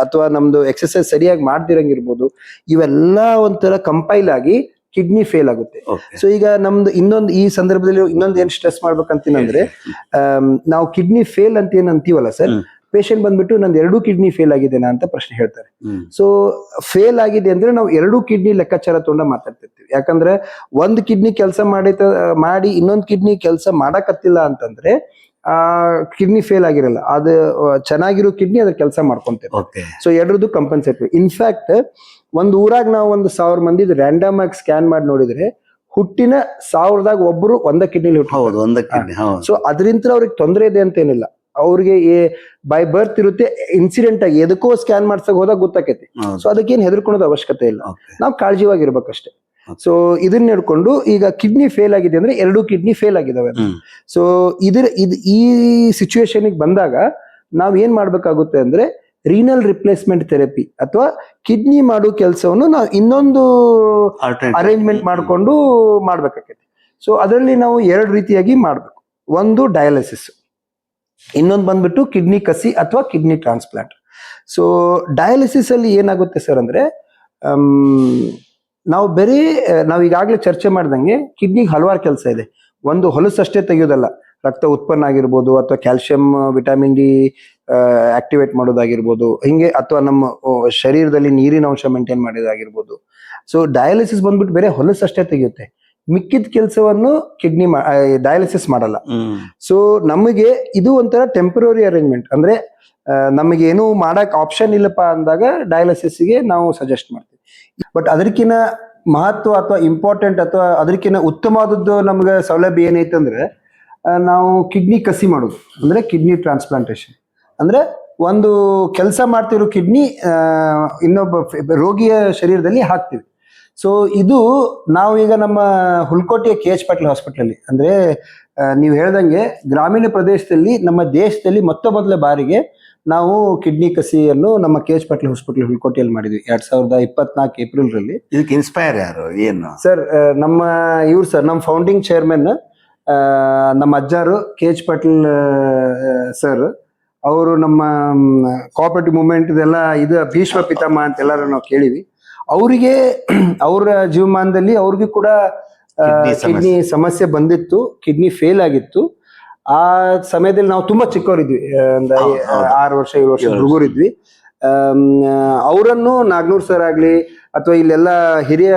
C: ಅಥವಾ ನಮ್ದು ಎಕ್ಸರ್ಸೈಸ್ ಸರಿಯಾಗಿ ಮಾಡ್ದಿರಂಗಿರ್ಬೋದು ಇವೆಲ್ಲ ಒಂಥರ ಕಂಪೈಲ್ ಆಗಿ ಕಿಡ್ನಿ ಫೇಲ್ ಆಗುತ್ತೆ. ಸೊ ಈಗ ನಮ್ದು ಇನ್ನೊಂದು ಈ ಸಂದರ್ಭದಲ್ಲಿ ಇನ್ನೊಂದು ಏನ್ ಸ್ಟ್ರೆಸ್ ಮಾಡ್ಬೇಕಂತೀನಂದ್ರೆ ನಾವು ಕಿಡ್ನಿ ಫೇಲ್ ಅಂತ ಏನ್ ಅಂತೀವಲ್ಲ ಸರ್. ಪೇಷಂಟ್ ಬಂದ್ಬಿಟ್ಟು ನಂದು ಎರಡೂ ಕಿಡ್ನಿ ಫೇಲ್ ಆಗಿದೆನಾ ಅಂತ ಪ್ರಶ್ನೆ ಹೇಳ್ತಾರೆ. ಸೊ ಫೇಲ್ ಆಗಿದೆ ಅಂದ್ರೆ ನಾವು ಎರಡು ಕಿಡ್ನಿ ಲೆಕ್ಕಾಚಾರ ತಗೊಂಡ ಮಾತಾಡ್ತಿರ್ತೀವಿ. ಯಾಕಂದ್ರೆ ಒಂದ್ ಕಿಡ್ನಿ ಕೆಲಸ ಮಾಡಿ ಮಾಡಿ ಇನ್ನೊಂದ್ ಕಿಡ್ನಿ ಕೆಲಸ ಮಾಡಕತ್ತಿಲ್ಲ ಅಂತಂದ್ರೆ ಆ ಕಿಡ್ನಿ ಫೇಲ್ ಆಗಿರಲ್ಲ. ಅದು ಚೆನ್ನಾಗಿರೋ ಕಿಡ್ನಿ ಅದ್ರ ಕೆಲಸ ಮಾಡ್ಕೊಂತೇವೆ. ಸೊ ಎರಡರದ್ದು ಕಂಪನ್ಸೇಟಿವ್ ಇನ್ಫ್ಯಾಕ್ಟ್ ಒಂದ್ ಊರಾಗ ನಾವು ಒಂದು ಸಾವಿರ ಮಂದಿ ರ್ಯಾಂಡಮ್ ಆಗಿ ಸ್ಕ್ಯಾನ್ ಮಾಡಿ ನೋಡಿದ್ರೆ ಹುಟ್ಟಿನ ಸಾವಿರದಾಗ ಒಬ್ಬರು ಒಂದ ಕಿಡ್ನಿಲಿ ಹುಟ್ಟು
B: ಹೌದು ಒಂದ ಕಿಡ್ನಿ
C: ಸೊ ಅದರಿಂದ ಅವ್ರಿಗೆ ತೊಂದರೆ ಇದೆ ಅಂತ ಏನಿಲ್ಲ ಅವ್ರಿಗೆ ಬೈ ಬರ್ತ್ ಇರುತ್ತೆ ಇನ್ಸಿಡೆಂಟ್ ಆಗಿ ಎದಕ್ಕೋ ಸ್ಕ್ಯಾನ್ ಮಾಡ್ಸಕ್ ಹೋದಾಗ ಗೊತ್ತಾಕೈತಿ. ಸೊ ಅದಕ್ಕೇನು ಹೆದರ್ಕೊಳೋದು ಅವಶ್ಯಕತೆ ಇಲ್ಲ. ನಾವ್ ಕಾಳಜಿವಾಗಿರ್ಬೇಕಷ್ಟೇ. ಸೊ ಇದನ್ನ ಹಿಡ್ಕೊಂಡು ಈಗ ಕಿಡ್ನಿ ಫೇಲ್ ಆಗಿದೆ ಅಂದ್ರೆ ಎರಡು ಕಿಡ್ನಿ ಫೇಲ್ ಆಗಿದಾವೆ. ಸೊ ಇದ್ರ ಇದ್ ಈ ಸಿಚುವೇಶನ್ ಬಂದಾಗ ನಾವ್ ಏನ್ ಮಾಡ್ಬೇಕಾಗುತ್ತೆ ಅಂದ್ರೆ ರೀನಲ್ ರಿಪ್ಲೇಸ್ಮೆಂಟ್ ಥೆರಪಿ ಅಥವಾ ಕಿಡ್ನಿ ಮಾಡೋ ಕೆಲಸವನ್ನು ನಾವು ಇನ್ನೊಂದು ಅರೇಂಜ್ಮೆಂಟ್ ಮಾಡಿಕೊಂಡು ಮಾಡ್ಬೇಕಾಗತ್ತೆ ಸೊ ಅದರಲ್ಲಿ ನಾವು ಎರಡು ರೀತಿಯಾಗಿ ಮಾಡಬೇಕು. ಒಂದು ಡಯಾಲಿಸಿಸ್ ಇನ್ನೊಂದು ಬಂದ್ಬಿಟ್ಟು ಕಿಡ್ನಿ ಕಸಿ ಅಥವಾ ಕಿಡ್ನಿ ಟ್ರಾನ್ಸ್ಪ್ಲಾಂಟ್ ಸೊ ಡಯಾಲಿಸಿಸ್ ಅಲ್ಲಿ ಏನಾಗುತ್ತೆ ಸರ್ ಅಂದ್ರೆ ನಾವು ಬರೀ ನಾವು ಈಗಾಗಲೇ ಚರ್ಚೆ ಮಾಡ್ದಂಗೆ ಕಿಡ್ನಿಗೆ ಹಲವಾರು ಕೆಲಸ ಇದೆ. ಒಂದು ಹೊಲಸಷ್ಟೇ ತೆಗೆಯೋದಲ್ಲ. ರಕ್ತ ಉತ್ಪನ್ನ ಆಗಿರ್ಬೋದು ಅಥವಾ ಕ್ಯಾಲ್ಸಿಯಂ ವಿಟಮಿನ್ ಡಿ ಆಕ್ಟಿವೇಟ್ ಮಾಡೋದಾಗಿರ್ಬೋದು ಹಿಂಗೆ ಅಥವಾ ನಮ್ಮ ಶರೀರದಲ್ಲಿ ನೀರಿನ ಅಂಶ ಮೇಂಟೈನ್ ಮಾಡೋದಾಗಿರ್ಬೋದು. ಸೊ ಡಯಾಲಿಸಿಸ್ ಬಂದ್ಬಿಟ್ಟು ಬೇರೆ ಹೊಲಸಷ್ಟೇ ತೆಗೆಯುತ್ತೆ. ಮಿಕ್ಕಿದ ಕೆಲಸವನ್ನು ಕಿಡ್ನಿ ಡಯಾಲಿಸಿಸ್ ಮಾಡಲ್ಲ. ಸೊ ನಮಗೆ ಇದು ಒಂಥರ ಟೆಂಪರರಿ ಅರೇಂಜ್ಮೆಂಟ್ ಅಂದ್ರೆ ನಮಗೆ ಏನು ಮಾಡಕ್ ಆಪ್ಷನ್ ಇಲ್ಲಪ್ಪ ಅಂದಾಗ ಡಯಾಲಿಸಿಸ್ಗೆ ನಾವು ಸಜೆಸ್ಟ್ ಮಾಡ್ತೀವಿ. ಬಟ್ ಅದಕ್ಕಿನ ಮಹತ್ವ ಅಥವಾ ಇಂಪಾರ್ಟೆಂಟ್ ಅಥವಾ ಅದಕ್ಕಿಂತ ಉತ್ತಮವಾದದ್ದು ನಮ್ಗೆ ಸೌಲಭ್ಯ ಏನೈತೆ ಅಂದ್ರೆ ನಾವು ಕಿಡ್ನಿ ಕಸಿ ಮಾಡೋದು. ಅಂದ್ರೆ ಕಿಡ್ನಿ ಟ್ರಾನ್ಸ್ಪ್ಲಾಂಟೇಶನ್ ಅಂದ್ರೆ ಒಂದು ಕೆಲಸ ಮಾಡ್ತಿರೋ ಕಿಡ್ನಿ ಇನ್ನೊಬ್ಬ ರೋಗಿಯ ಶರೀರದಲ್ಲಿ ಹಾಕ್ತಿವಿ. ಸೊ ಇದು ನಾವೀಗ ನಮ್ಮ ಹುಲ್ಕೋಟೆಯ ಕೆ ಎಚ್ ಪಾಟೀಲ್ ಹಾಸ್ಪಿಟ್ಲಲ್ಲಿ ಅಂದ್ರೆ ನೀವು ಹೇಳ್ದಂಗೆ ಗ್ರಾಮೀಣ ಪ್ರದೇಶದಲ್ಲಿ ನಮ್ಮ ದೇಶದಲ್ಲಿ ಮೊತ್ತ ಮೊದಲ ಬಾರಿಗೆ ನಾವು ಕಿಡ್ನಿ ಕಸಿಯನ್ನು ನಮ್ಮ ಕೆ ಎಚ್ ಪಾಟೀಲ್ ಹಾಸ್ಪಿಟಲ್ ಹುಲ್ಕೋಟೆಯಲ್ಲಿ ಮಾಡಿದ್ವಿ. ಎರಡ್ ಸಾವಿರದ ಇಪ್ಪತ್ನಾಲ್ಕು ಏಪ್ರಿಲ್ ರಲ್ಲಿ
B: ಇದಕ್ಕೆ ಇನ್ಸ್ಪೈರ್ ಯಾರು? ಏನು?
C: ಸರ್ ನಮ್ಮ ಇವ್ರು ಸರ್ ನಮ್ಮ ಫೌಂಡಿಂಗ್ ಚೇರ್ಮನ್ ನಮ್ಮ ಅಜ್ಜಾರು ಕೆ ಎಚ್ ಪಾಟೀಲ್ ಸರ್ ಅವರು ನಮ್ಮ ಕೋಆಪರೇಟಿವ್ ಮೂವ್ಮೆಂಟ್ ಇದೆಲ್ಲ ಇದು ಭೀಷ್ಮ ಪಿತಾಮಹ ಅಂತ ಎಲ್ಲರೂ ನಾವು ಕೇಳಿವಿ ಅವರಿಗೆ ಅವರ ಜೀವಮಾನದಲ್ಲಿ ಅವ್ರಿಗೂ ಕೂಡ ಕಿಡ್ನಿ ಸಮಸ್ಯೆ ಬಂದಿತ್ತು ಕಿಡ್ನಿ ಫೇಲ್ ಆಗಿತ್ತು ಆ ಸಮಯದಲ್ಲಿ ನಾವು ತುಂಬಾ ಚಿಕ್ಕವರಿದ್ವಿ ಒಂದು. ಆರು ವರ್ಷ ಏಳು ವರ್ಷ
B: ಏಳು ವರ್ಷ.
C: ಹುಡುಗರಿದ್ವಿ ಅವರನ್ನು ನಾಗ್ನೂರ್ ಸರ್ ಆಗ್ಲಿ ಅಥವಾ ಇಲ್ಲೆಲ್ಲ ಹಿರಿಯ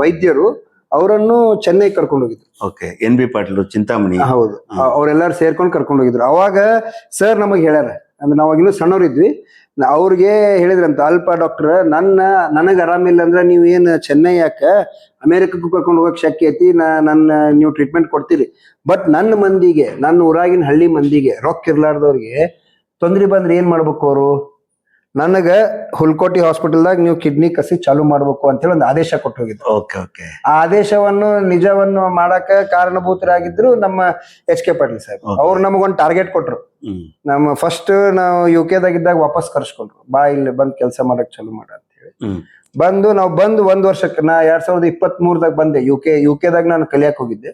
C: ವೈದ್ಯರು ಅವರನ್ನು ಚೆನ್ನೈ ಕರ್ಕೊಂಡು ಹೋಗಿದ್ರು.
B: Okay N B Patil Chintamani.
C: ಹೌದು. ಅವ್ರೆಲ್ಲಾರು ಸೇರ್ಕೊಂಡು ಕರ್ಕೊಂಡು ಹೋಗಿದ್ರು. ಅವಾಗ ಸರ್ ನಮಗೆ ಹೇಳ್ಯಾರ ಅಂದ್ರೆ ನಾವಾಗ ಇನ್ನು ಸಣ್ಣವರಿದ್ವಿ. ಅವ್ರಿಗೆ ಹೇಳಿದ್ರಂತ ಅಲ್ಪ ಡಾಕ್ಟರ್ ನನ್ನ ನನಗೆ ಆರಾಮಿಲ್ಲ ಅಂದ್ರೆ ನೀವು ಏನ್ ಚೆನ್ನೈ ಯಾಕ? ಅಮೇರಿಕಕ್ಕೂ ಕರ್ಕೊಂಡು ಹೋಗಕ್ ಶಕ್ಯ ಐತಿ ನಾ ನನ್ನ ನೀವು ಟ್ರೀಟ್ಮೆಂಟ್ ಕೊಡ್ತೀರಿ. ಬಟ್ ನನ್ನ ಮಂದಿಗೆ ನನ್ನ ಊರಾಗಿನ ಹಳ್ಳಿ ಮಂದಿಗೆ ರೊಕ್ಕ ಇರ್ಲಾರ್ದವ್ರಿಗೆ ತೊಂದ್ರೆ ಬಂದ್ರೆ ಏನ್ ಮಾಡ್ಬೇಕು ಅವರು? ನನಗ ಹುಲ್ಕೋಟಿ ಹಾಸ್ಪಿಟಲ್ದಾಗ ನೀವು ಕಿಡ್ನಿ ಕಸಿ ಚಾಲು ಮಾಡ್ಬೇಕು ಅಂತೇಳಿ ಒಂದು ಆದೇಶ ಕೊಟ್ಟು ಹೋಗಿದ್ರು
B: ಓಕೆ ಓಕೆ.
C: ಆ ಆದೇಶವನ್ನು ನಿಜವನ್ನು ಮಾಡಕ ಕಾರಣಭೂತರಾಗಿದ್ರು ನಮ್ಮ ಎಚ್ ಕೆ ಪಾಟೀಲ್ ಸಾಹೇಬ್. ಅವ್ರು ನಮಗೊಂದು ಟಾರ್ಗೆಟ್ ಕೊಟ್ರು. ನಮ್ಮ ಫಸ್ಟ್ ನಾವು ಯು ಕೆದಾಗಿದ್ದಾಗ ವಾಪಸ್ ಕರ್ಸ್ಕೊಂಡ್ರು. ಬಾ ಇಲ್ಲಿ ಬಂದ್ ಕೆಲಸ ಮಾಡಕ್ ಚಾಲು ಮಾಡ ಅಂತ ಹೇಳಿ. ಬಂದು ನಾವು ಬಂದು ಒಂದ್ ವರ್ಷಕ್ಕೆ ನಾ ಎರಡ್ ಸಾವಿರದ ಇಪ್ಪತ್ತ್ ಮೂರದಾಗ ಬಂದೆ. ಯು ಕೆ ಯು ಕೆದಾಗ ನಾನು ಕಲಿಯಕ್ ಹೋಗಿದ್ದೆ.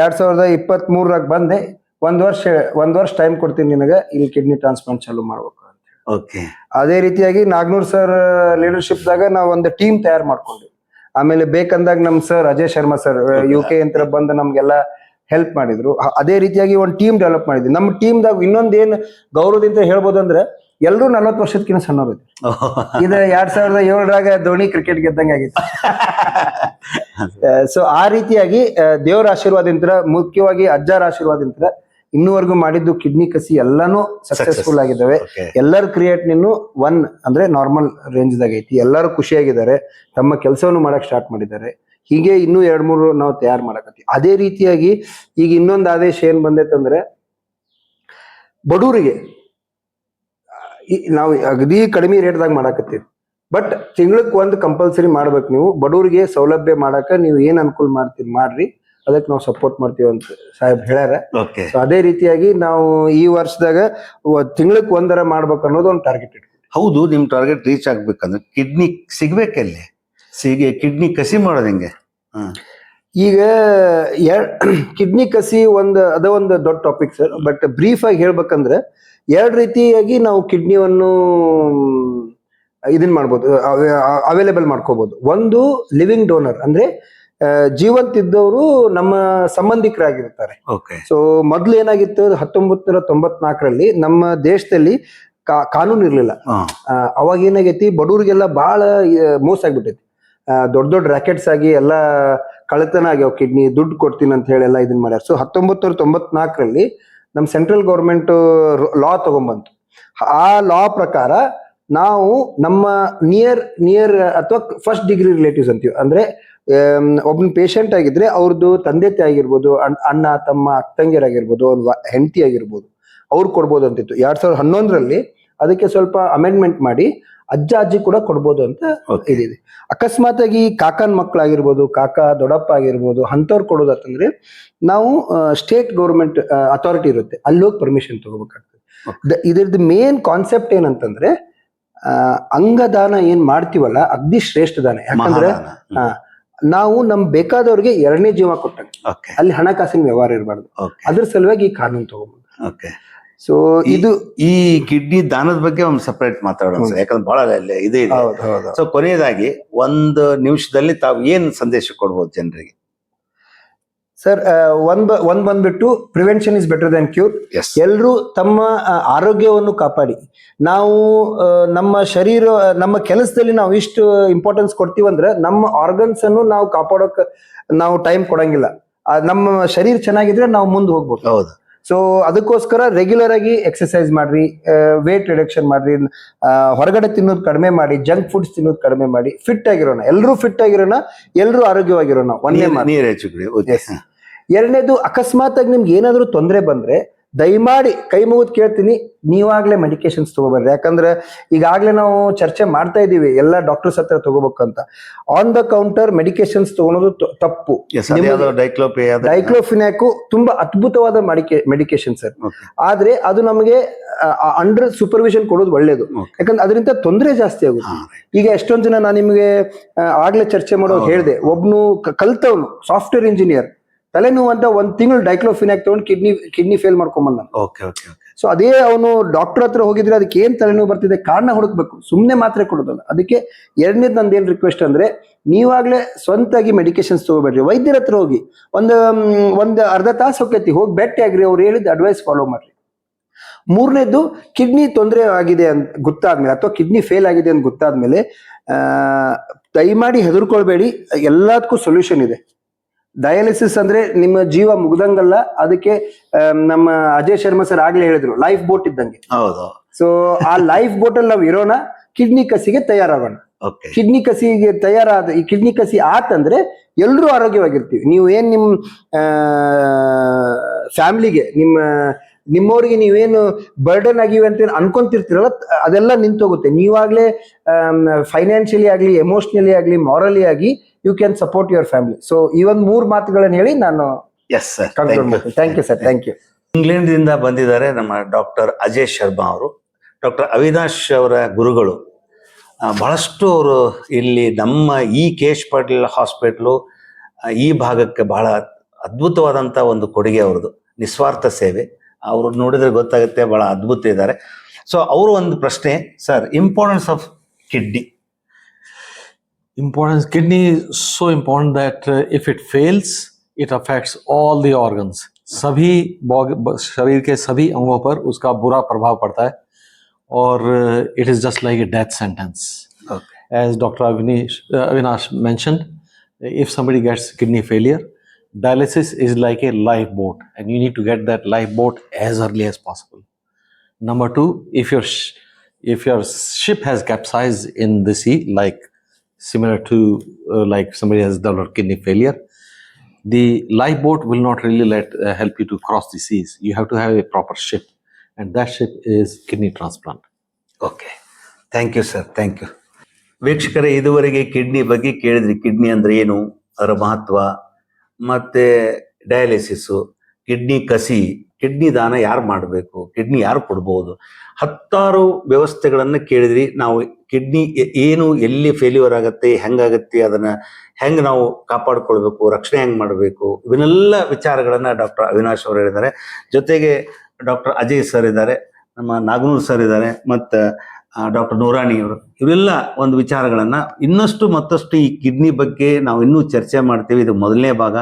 C: ಎರಡ್ ಸಾವಿರದ ಇಪ್ಪತ್ತ್ ಮೂರದಾಗ ಬಂದೆ. ಒಂದ್ ವರ್ಷ ಒಂದ್ ವರ್ಷ ಟೈಮ್ ಕೊಡ್ತೀನಿ ನಿನಗೆ. ಇಲ್ಲಿ ಕಿಡ್ನಿ ಟ್ರಾನ್ಸ್ಪ್ಲಾಂಟ್ ಚಾಲು ಮಾಡ್ಬೇಕು ಅಂತ. ಅದೇ ರೀತಿಯಾಗಿ ನಾಗ್ನೂರ್ ಸರ್ ಲೀಡರ್ಶಿಪ್ ದಾಗ ನಾವು ಒಂದು ಟೀಮ್ ತಯಾರು ಮಾಡ್ಕೊಂಡ್ವಿ. ಆಮೇಲೆ ಬೇಕಂದಾಗ ನಮ್ sir Ajay Sharma sir U K ಅಂತ ಬಂದು ನಮ್ಗೆಲ್ಲ ಹೆಲ್ಪ್ ಮಾಡಿದ್ರು. ಅದೇ ರೀತಿಯಾಗಿ ಒಂದು ಟೀಮ್ ಡೆವಲಪ್ ಮಾಡಿದ್ವಿ. ನಮ್ಮ ಟೀಮ್ದಾಗ ಇನ್ನೊಂದ್ ಏನ್ ಗೌರವದಿಂದ ಹೇಳ್ಬೋದು ಅಂದ್ರೆ ಎಲ್ಲರೂ ನಲ್ವತ್ತು ವರ್ಷದಕ್ಕಿಂತ ಸಣ್ಣವ್ರು ಇದ ಇದು ಎರಡ್ ಸಾವಿರದ ಏಳರಾಗ ಧೋನಿ ಕ್ರಿಕೆಟ್ ಗೆದ್ದಂಗೆ ಆಗಿತ್ತು. ಸೊ ಆ ರೀತಿಯಾಗಿ ದೇವರ ಆಶೀರ್ವಾದಿಂದ ಮುಖ್ಯವಾಗಿ ಅಜ್ಜಾರ ಆಶೀರ್ವಾದದಿಂದ ಇನ್ನೂವರೆಗೂ ಮಾಡಿದ್ದು ಕಿಡ್ನಿ ಕಸಿ ಎಲ್ಲಾನು ಸಕ್ಸಸ್ಫುಲ್ ಆಗಿದ್ದಾವೆ. ಎಲ್ಲರ ಕ್ರಿಯೇಟ್ ನಿನ್ನು ಒನ್ ಅಂದ್ರೆ ನಾರ್ಮಲ್ ರೇಂಜ್ ದಾಗ ಐತಿ. ಎಲ್ಲರೂ ಖುಷಿಯಾಗಿದ್ದಾರೆ. ತಮ್ಮ ಕೆಲಸವನ್ನು ಮಾಡಕ್ ಸ್ಟಾರ್ಟ್ ಮಾಡಿದ್ದಾರೆ. ಹೀಗೆ ಇನ್ನೂ ಎರಡ್ ಮೂರು ನಾವು ತಯಾರು ಮಾಡಕತ್ತಿ ಅದೇ ರೀತಿಯಾಗಿ ಈಗ ಇನ್ನೊಂದು ಆದೇಶ ಏನ್ ಬಂದೈತಂದ್ರೆ ಬಡೂರಿಗೆ ನಾವು ಅಗದಿ ಕಡಿಮೆ ರೇಟ್ದಾಗ ಮಾಡಾಕತ್ತೀವಿ. ಬಟ್ ತಿಂಗಳಕ್ಕೆ ಒಂದು ಕಂಪಲ್ಸರಿ ಮಾಡ್ಬೇಕು ನೀವು. ಬಡವರಿಗೆ ಸೌಲಭ್ಯ ಮಾಡಾಕ ನೀವು ಏನ್ ಅನುಕೂಲ ಮಾಡ್ತೀರಿ ಮಾಡ್ರಿ. ಅದಕ್ಕೆ ನಾವು ಸಪೋರ್ಟ್ ಮಾಡ್ತೀವಿ ಅಂತ ಸಾಹೇಬ್ ಹೇಳ್ಯಾರ.
B: ಓಕೆ
C: ಸೊ ಅದೇ ರೀತಿಯಾಗಿ ನಾವು ಈ ವರ್ಷದಾಗ ತಿಂಗಳಕ್ ಒಂದರ ಮಾಡ್ಬೇಕು ಅನ್ನೋದು ಒಂದು ಟಾರ್ಗೆಟ್ ಇಟ್ಕೊಂಡು
B: ಹೌದು ನಿಮ್ ಟಾರ್ಗೆಟ್ ರೀಚ್ ಆಗ್ಬೇಕಂದ್ರೆ ಕಿಡ್ನಿ ಸಿಗ್ಬೇಕಲ್ಲಿ? ಸಿಗಿ ಕಿಡ್ನಿ ಕಸಿ ಮಾಡೋದು ಹೆಂಗೆ?
C: ಈಗ ಕಿಡ್ನಿ ಕಸಿ ಒಂದು ಅದ ಒಂದು ದೊಡ್ಡ ಟಾಪಿಕ್ ಸರ್ ಬಟ್ ಬ್ರೀಫ್ ಆಗಿ ಹೇಳ್ಬೇಕಂದ್ರೆ ಎರಡು ರೀತಿಯಾಗಿ ನಾವು ಕಿಡ್ನಿಯನ್ನು ಇದನ್ನ ಮಾಡ್ಬೋದು ಅವೈಲೇಬಲ್ ಮಾಡ್ಕೋಬಹುದು ಒಂದು ಲಿವಿಂಗ್ ಡೋನರ್ ಅಂದ್ರೆ ಆ, ಜೀವಂತ ಇದ್ದವರು ನಮ್ಮ ಸಂಬಂಧಿಕರಾಗಿರ್ತಾರೆ.
B: ಓಕೆ
C: ಸೊ ಮೊದ್ಲು ಏನಾಗಿತ್ತು ಹತ್ತೊಂಬತ್ ನೂರ ತೊಂಬತ್ನಾಲ್ಕರಲ್ಲಿ ನಮ್ಮ ದೇಶದಲ್ಲಿ ಕಾನೂನು ಇರ್ಲಿಲ್ಲ. ಅವಾಗ ಏನಾಗೈತಿ ಬಡವರಿಗೆಲ್ಲ ಬಹಳ ಮೋಸ ಆಗ್ಬಿಟ್ಟೈತಿ. ದೊಡ್ಡ ದೊಡ್ಡ ರ್ಯಾಕೆಟ್ಸ್ ಆಗಿ ಎಲ್ಲ ಕಳ್ಳತನ ಆಗ್ಯಾವ ಕಿಡ್ನಿ ದುಡ್ಡು ಕೊಡ್ತೀನಿ ಅಂತ ಹೇಳಿ ಎಲ್ಲ ಇದನ್ನ ಮಾಡ್ಯಾರ. ಸೊ ಹತ್ತೊಂಬತ್ ನೂರ ತೊಂಬತ್ನಾಲ್ಕರಲ್ಲಿ ನಮ್ಮ ಸೆಂಟ್ರಲ್ ಗೌರ್ಮೆಂಟ್ ಲಾ ತಗೊಂಬಂತು. ಆ ಲಾ ಪ್ರಕಾರ ನಾವು ನಮ್ಮ ನಿಯರ್ ನಿಯರ್ ಅಥವಾ ಫಸ್ಟ್ ಡಿಗ್ರಿ ರಿಲೇಟಿವ್ಸ್ ಅಂತೀವಿ. ಅಂದ್ರೆ ಒಬ್ಬನ ಪೇಷಂಟ್ ಆಗಿದ್ರೆ ಅವ್ರದ್ದು ತಂದೆ ತಾಯಿ ಆಗಿರ್ಬೋದು ಅಣ್- ಅಣ್ಣ ತಮ್ಮ ಅಕ್ಕಂಗಿಯರಾಗಿರ್ಬೋದು ಅವ್ರ ಹೆಂಡತಿ ಆಗಿರ್ಬೋದು ಅವ್ರು ಕೊಡ್ಬೋದು ಅಂತಿತ್ತು. ಎರಡ್ ಸಾವಿರದ ಹನ್ನೊಂದರಲ್ಲಿ ಅದಕ್ಕೆ ಸ್ವಲ್ಪ ಅಮೆಂಡ್ಮೆಂಟ್ ಮಾಡಿ ಅಜ್ಜ ಅಜ್ಜಿ ಕೂಡ ಕೊಡ್ಬೋದು ಅಂತ ಇದಿದೆ. ಅಕಸ್ಮಾತ್ ಆಗಿ ಕಾಕನ್ ಮಕ್ಕಳಾಗಿರ್ಬೋದು ಕಾಕ ದೊಡ್ಡಪ್ಪ ಆಗಿರ್ಬೋದು ಅಂಥವ್ರು ಕೊಡೋದಂತಂದ್ರೆ ನಾವು ಸ್ಟೇಟ್ ಗೌರ್ಮೆಂಟ್ ಅಥಾರಿಟಿ ಇರುತ್ತೆ. ಅಲ್ಲಿ ಹೋಗಿ ಪರ್ಮಿಷನ್ ತಗೋಬೇಕಾಗ್ತದೆ. ಇದ್ರದ್ದು ಮೇನ್ ಕಾನ್ಸೆಪ್ಟ್ ಏನಂತಂದ್ರೆ ಅಂಗದಾನ ಏನ್ ಮಾಡ್ತೀವಲ್ಲ ಅಗ್ದಿ ಶ್ರೇಷ್ಠ ದಾನ. ಯಾಕಂದ್ರೆ ಹಾ, ನಾವು ನಮ್ ಬೇಕಾದವ್ರಿಗೆ ಎರಡನೇ ಜೀವ ಕೊಟ್ಟಂಗೆ.
B: ಓಕೆ
C: ಅಲ್ಲಿ ಹಣಕಾಸಿನ ವ್ಯವಹಾರ ಇರಬಾರ್ದು. ಅದ್ರ ಸಲುವಾಗಿ ಈ ಕಾನೂನು ತಗೊಂಡ್ಬಂದು
B: ಓಕೆ
C: ಸೊ ಇದು
B: ಈ ಕಿಡ್ನಿ ದಾನದ ಬಗ್ಗೆ ಒಂದು ಸಪರೇಟ್ ಮಾತಾಡೋಣ ಸರ್. ಯಾಕಂದ್ರೆ ಬಹಳ ಇದೆ ಸೊ ಕೊನೆಯದಾಗಿ ಒಂದು ನಿಮಿಷದಲ್ಲಿ ತಾವು ಏನ್ ಸಂದೇಶ ಕೊಡ್ಬೋದು ಜನರಿಗೆ?
C: ಸರ್ ಒಂದ್ ಬ- ಒಂದ್ ಬಂದ್ಬಿಟ್ಟು prevention is better than
B: cure
C: ಎಲ್ಲರೂ ತಮ್ಮ ಆರೋಗ್ಯವನ್ನು ಕಾಪಾಡಿ. ನಾವು ನಮ್ಮ ಶರೀರ ನಮ್ಮ ಕೆಲಸದಲ್ಲಿ ನಾವು ಇಷ್ಟು ಇಂಪಾರ್ಟೆನ್ಸ್ ಕೊಡ್ತೀವಂದ್ರೆ ನಮ್ಮ ಆರ್ಗನ್ಸ್ ಅನ್ನು ನಾವು ಕಾಪಾಡೋಕೆ ನಾವು ಟೈಮ್ ಕೊಡಂಗಿಲ್ಲ. ನಮ್ಮ ಶರೀರ ಚೆನ್ನಾಗಿದ್ರೆ ನಾವು ಮುಂದೆ ಹೋಗ್ಬೋದು.
B: ಹೌದು.
C: ಸೊ ಅದಕ್ಕೋಸ್ಕರ ರೆಗ್ಯುಲರ್ ಆಗಿ ಎಕ್ಸಸೈಸ್ ಮಾಡ್ರಿ ವೇಟ್ ರಿಡಕ್ಷನ್ ಮಾಡ್ರಿ ಹೊರಗಡೆ ತಿನ್ನೋದು ಕಡಿಮೆ ಮಾಡಿ ಜಂಕ್ ಫುಡ್ಸ್ ತಿನ್ನೋದು ಕಡಿಮೆ ಮಾಡಿ ಫಿಟ್ ಆಗಿರೋಣ. ಎಲ್ಲರೂ ಫಿಟ್ ಆಗಿರೋಣ ಎಲ್ಲರೂ ಆರೋಗ್ಯವಾಗಿರೋಣ. ಒಂದೇ ಎರಡನೇದು ಅಕಸ್ಮಾತ್ ಆಗಿ ನಿಮ್ಗೆ ಏನಾದರೂ ತೊಂದರೆ ಬಂದ್ರೆ ದಯಮಾಡಿ ಕೈ ಮುಗಿದು ಕೇಳ್ತೀನಿ ನೀವಾಗ್ಲೇ ಮೆಡಿಕೇಶನ್ಸ್ ತಗೋಬೇಡ್ರಿ ಯಾಕಂದ್ರೆ ಈಗಾಗ್ಲೇ ನಾವು ಚರ್ಚೆ ಮಾಡ್ತಾ ಇದ್ದೀವಿ ಎಲ್ಲ ಡಾಕ್ಟರ್ಸ್ ಹತ್ರ ತಗೋಬೇಕಂತ. ಆನ್ ದ ಕೌಂಟರ್ ಮೆಡಿಕೇಶನ್ಸ್ ತಗೊಳೋದು ತಪ್ಪು. ಡೈಕ್ಲೋಫಿನಾಕು ತುಂಬಾ ಅದ್ಭುತವಾದ ಮೆಡಿಕೆ ಮೆಡಿಕೇಶನ್ ಸರ್. ಆದ್ರೆ ಅದು ನಮಗೆ ಅಂಡರ್ ಸೂಪರ್ವಿಷನ್ ಕೊಡೋದು ಒಳ್ಳೇದು. ಯಾಕಂದ್ರೆ ಅದರಿಂದ ತೊಂದರೆ ಜಾಸ್ತಿ ಆಗುತ್ತೆ. ಈಗ ಎಷ್ಟೊಂದ್ ಜನ ನಾನು ನಿಮಗೆ ಆಗ್ಲೇ ಚರ್ಚೆ ಮಾಡೋದು. ಹೇಳಿದೆ ಒಬ್ನು ಕಲ್ತವನು ಸಾಫ್ಟ್ವೇರ್ ಇಂಜಿನಿಯರ್ ತಲೆನೋವು ಅಂತ ಒಂದ್ ತಿಂಗಳು ಡೈಕ್ಲೋಫಿನಾಕ್ ತಗೊಂಡು ಕಿಡ್ನಿ ಕಿಡ್ನಿ ಫೇಲ್ ಮಾಡ್ಕೊಂಬಂದ
B: ಓಕೆ ಓಕೆ ಓಕೆ
C: ಸೊ ಅದೇ ಅವನು ಡಾಕ್ಟರ್ ಹತ್ರ ಹೋಗಿದ್ರೆ ಅದಕ್ಕೆ ಏನ್ ತಲೆನೋವು ಬರ್ತಿದೆ ಕಾರಣ ಹುಡುಕ್ಬೇಕು. ಸುಮ್ಮನೆ ಮಾತ್ರೆ ಕೊಡೋದಲ್ಲ. ಅದಕ್ಕೆ ಎರಡನೇದು ನಂದು ಏನ್ ರಿಕ್ವೆಸ್ಟ್ ಅಂದ್ರೆ ನೀವಾಗ್ಲೇ ಸ್ವಂತಾಗಿ ಮೆಡಿಕೇಶನ್ಸ್ ತಗೋಬೇಡ್ರಿ. ವೈದ್ಯರ ಹತ್ರ ಹೋಗಿ ಒಂದು ಒಂದು ಅರ್ಧ ತಾಸು ಹೋಗ್ತೈತಿ ಹೋಗಿ ಭೇಟಿ ಆಗ್ರಿ ಅವ್ರು ಹೇಳಿದ ಅಡ್ವೈಸ್ ಫಾಲೋ ಮಾಡ್ರಿ. ಮೂರನೇದು ಕಿಡ್ನಿ ತೊಂದರೆ ಆಗಿದೆ ಅಂತ ಗೊತ್ತಾದ್ಮೇಲೆ ಅಥವಾ ಕಿಡ್ನಿ ಫೇಲ್ ಆಗಿದೆ ಅಂತ ಗೊತ್ತಾದ್ಮೇಲೆ ದಯಮಾಡಿ ಹೆದರ್ಕೊಳ್ಬೇಡಿ. ಎಲ್ಲದಕ್ಕೂ ಸೊಲ್ಯೂಷನ್ ಇದೆ. ಡಯಾಲಿಸಿಸ್ ಅಂದ್ರೆ ನಿಮ್ಮ ಜೀವ ಮುಗ್ದಂಗಲ್ಲ ಅದಕ್ಕೆ ನಮ್ಮ ಅಜಯ್ ಶರ್ಮಾ ಸರ್ ಆಗ್ಲೇ ಹೇಳಿದ್ರು ಲೈಫ್ ಬೋಟ್ ಇದ್ದಂಗೆ.
B: ಹೌದು.
C: ಸೊ ಆ ಲೈಫ್ ಬೋಟ್ ಅಲ್ಲಿ ನಾವು ಇರೋಣ ಕಿಡ್ನಿ ಕಸಿಗೆ ತಯಾರಾಗೋಣ.
B: ಓಕೆ
C: ಕಿಡ್ನಿ ಕಸಿಗೆ ತಯಾರಾದ ಈ ಕಿಡ್ನಿ ಕಸಿ ಆತಂದ್ರೆ ಎಲ್ಲರೂ ಆರೋಗ್ಯವಾಗಿರ್ತೀವಿ. ನೀವು ಏನ್ ನಿಮ್ ಫ್ಯಾಮಿಲಿಗೆ ನಿಮ್ಮ ನಿಮ್ಮವ್ರಿಗೆ ನೀವೇನು ಬರ್ಡನ್ ಆಗಿವೆ ಅಂತ ಅನ್ಕೊಂತಿರ್ತೀರಲ್ಲ ಅದೆಲ್ಲ ನಿಂತೋಗುತ್ತೆ. ನೀವಾಗ್ಲೇ ಫೈನಾನ್ಷಿಯಲಿ ಆಗ್ಲಿ ಎಮೋಷನಲಿ ಆಗ್ಲಿ ಮಾರಲಿ ಆಗಿ you can support your family so ಈ ಒಂದು ಮೂರು ಮಾತುಗಳನ್ನ ಹೇಳಿ ನಾನು
B: ಎಸ್ ಸರ್
C: ಕನ್ಕ್ಲೂಡ್ ಮಾಡ್ತೀನಿ. Thank you sir thank you
B: ಇಂಗ್ಲೆಂಡ್ದಿಂದ ಬಂದಿದ್ದಾರೆ ನಮ್ಮ ಡಾಕ್ಟರ್ ಅಜಯ್ ಶರ್ಮಾ ಅವರು. ಡಾಕ್ಟರ್ ಅವಿನಾಶ್ ಅವರ ಗುರುಗಳು. ಬಹಳಷ್ಟು ಅವರು ಇಲ್ಲಿ ನಮ್ಮ ಈ ಕೇಶ್ ಪಾಟೀಲ್ ಹಾಸ್ಪಿಟ್ಲು ಈ ಭಾಗಕ್ಕೆ ಬಹಳ ಅದ್ಭುತವಾದಂಥ ಒಂದು ಕೊಡುಗೆ ಅವ್ರದ್ದು. ನಿಸ್ವಾರ್ಥ ಸೇವೆ. ಅವರು ನೋಡಿದ್ರೆ ಗೊತ್ತಾಗುತ್ತೆ ಬಹಳ ಅದ್ಭುತ ಇದ್ದಾರೆ. ಸೊ ಅವರು ಒಂದು ಪ್ರಶ್ನೆ sir importance of kidney
A: importance kidney is so important that uh, if it fails it affects all the organs सभी बॉग- ब- शरीर के सभी अंगों पर उसका बुरा प्रभाव पड़ता है और it is just like a death sentence
B: okay
A: as dr avinash, uh, avinash mentioned if somebody gets kidney failure dialysis is like a lifeboat and you need to get that lifeboat as early as possible number two if your sh- if your ship has capsized in the sea like similar to uh, like somebody has developed kidney failure the lifeboat will not really let uh, help you to cross the seas you have to have a proper ship and that ship is kidney transplant
B: okay thank you sir thank you ವೀಕ್ಷಕರೇ ಇದುವರೆಗೆ kidney ಬಗ್ಗೆ ಕೇಳಿದ್ರಿ kidney ಅಂದ್ರೆ ಏನು ಅದರ ಮಹತ್ವ ಮತ್ತೆ dialysis kidney ಕಸಿ ಕಿಡ್ನಿ ದಾನ ಯಾರು ಮಾಡಬೇಕು? ಕಿಡ್ನಿ ಯಾರು ಕೊಡ್ಬೋದು? ಹತ್ತಾರು ವ್ಯವಸ್ಥೆಗಳನ್ನು ಕೇಳಿದ್ರಿ ನಾವು ಕಿಡ್ನಿ ಏನು ಎಲ್ಲಿ ಫೇಲ್ಯೂರ್ ಆಗುತ್ತೆ, ಹೆಂಗಾಗತ್ತೆ, ಅದನ್ನು ಹೆಂಗೆ ನಾವು ಕಾಪಾಡ್ಕೊಳ್ಬೇಕು, ರಕ್ಷಣೆ ಹೆಂಗೆ ಮಾಡಬೇಕು, ಇವನ್ನೆಲ್ಲ ವಿಚಾರಗಳನ್ನು ಡಾಕ್ಟರ್ ಅವಿನಾಶ್ ಅವರು ಹೇಳಿದ್ದಾರೆ. ಜೊತೆಗೆ ಡಾಕ್ಟರ್ ಅಜಯ್ ಸರ್ ಇದ್ದಾರೆ, ನಮ್ಮ ನಾಗನೂರ್ ಸರ್ ಇದ್ದಾರೆ, ಮತ್ತು ಡಾಕ್ಟರ್ ನೂರಾಣಿ ಅವರು. ಇವರೆಲ್ಲ ಒಂದು ವಿಚಾರಗಳನ್ನು ಇನ್ನಷ್ಟು ಮತ್ತಷ್ಟು ಈ ಕಿಡ್ನಿ ಬಗ್ಗೆ ನಾವು ಇನ್ನೂ ಚರ್ಚೆ ಮಾಡ್ತೀವಿ. ಇದು ಮೊದಲನೇ ಭಾಗ.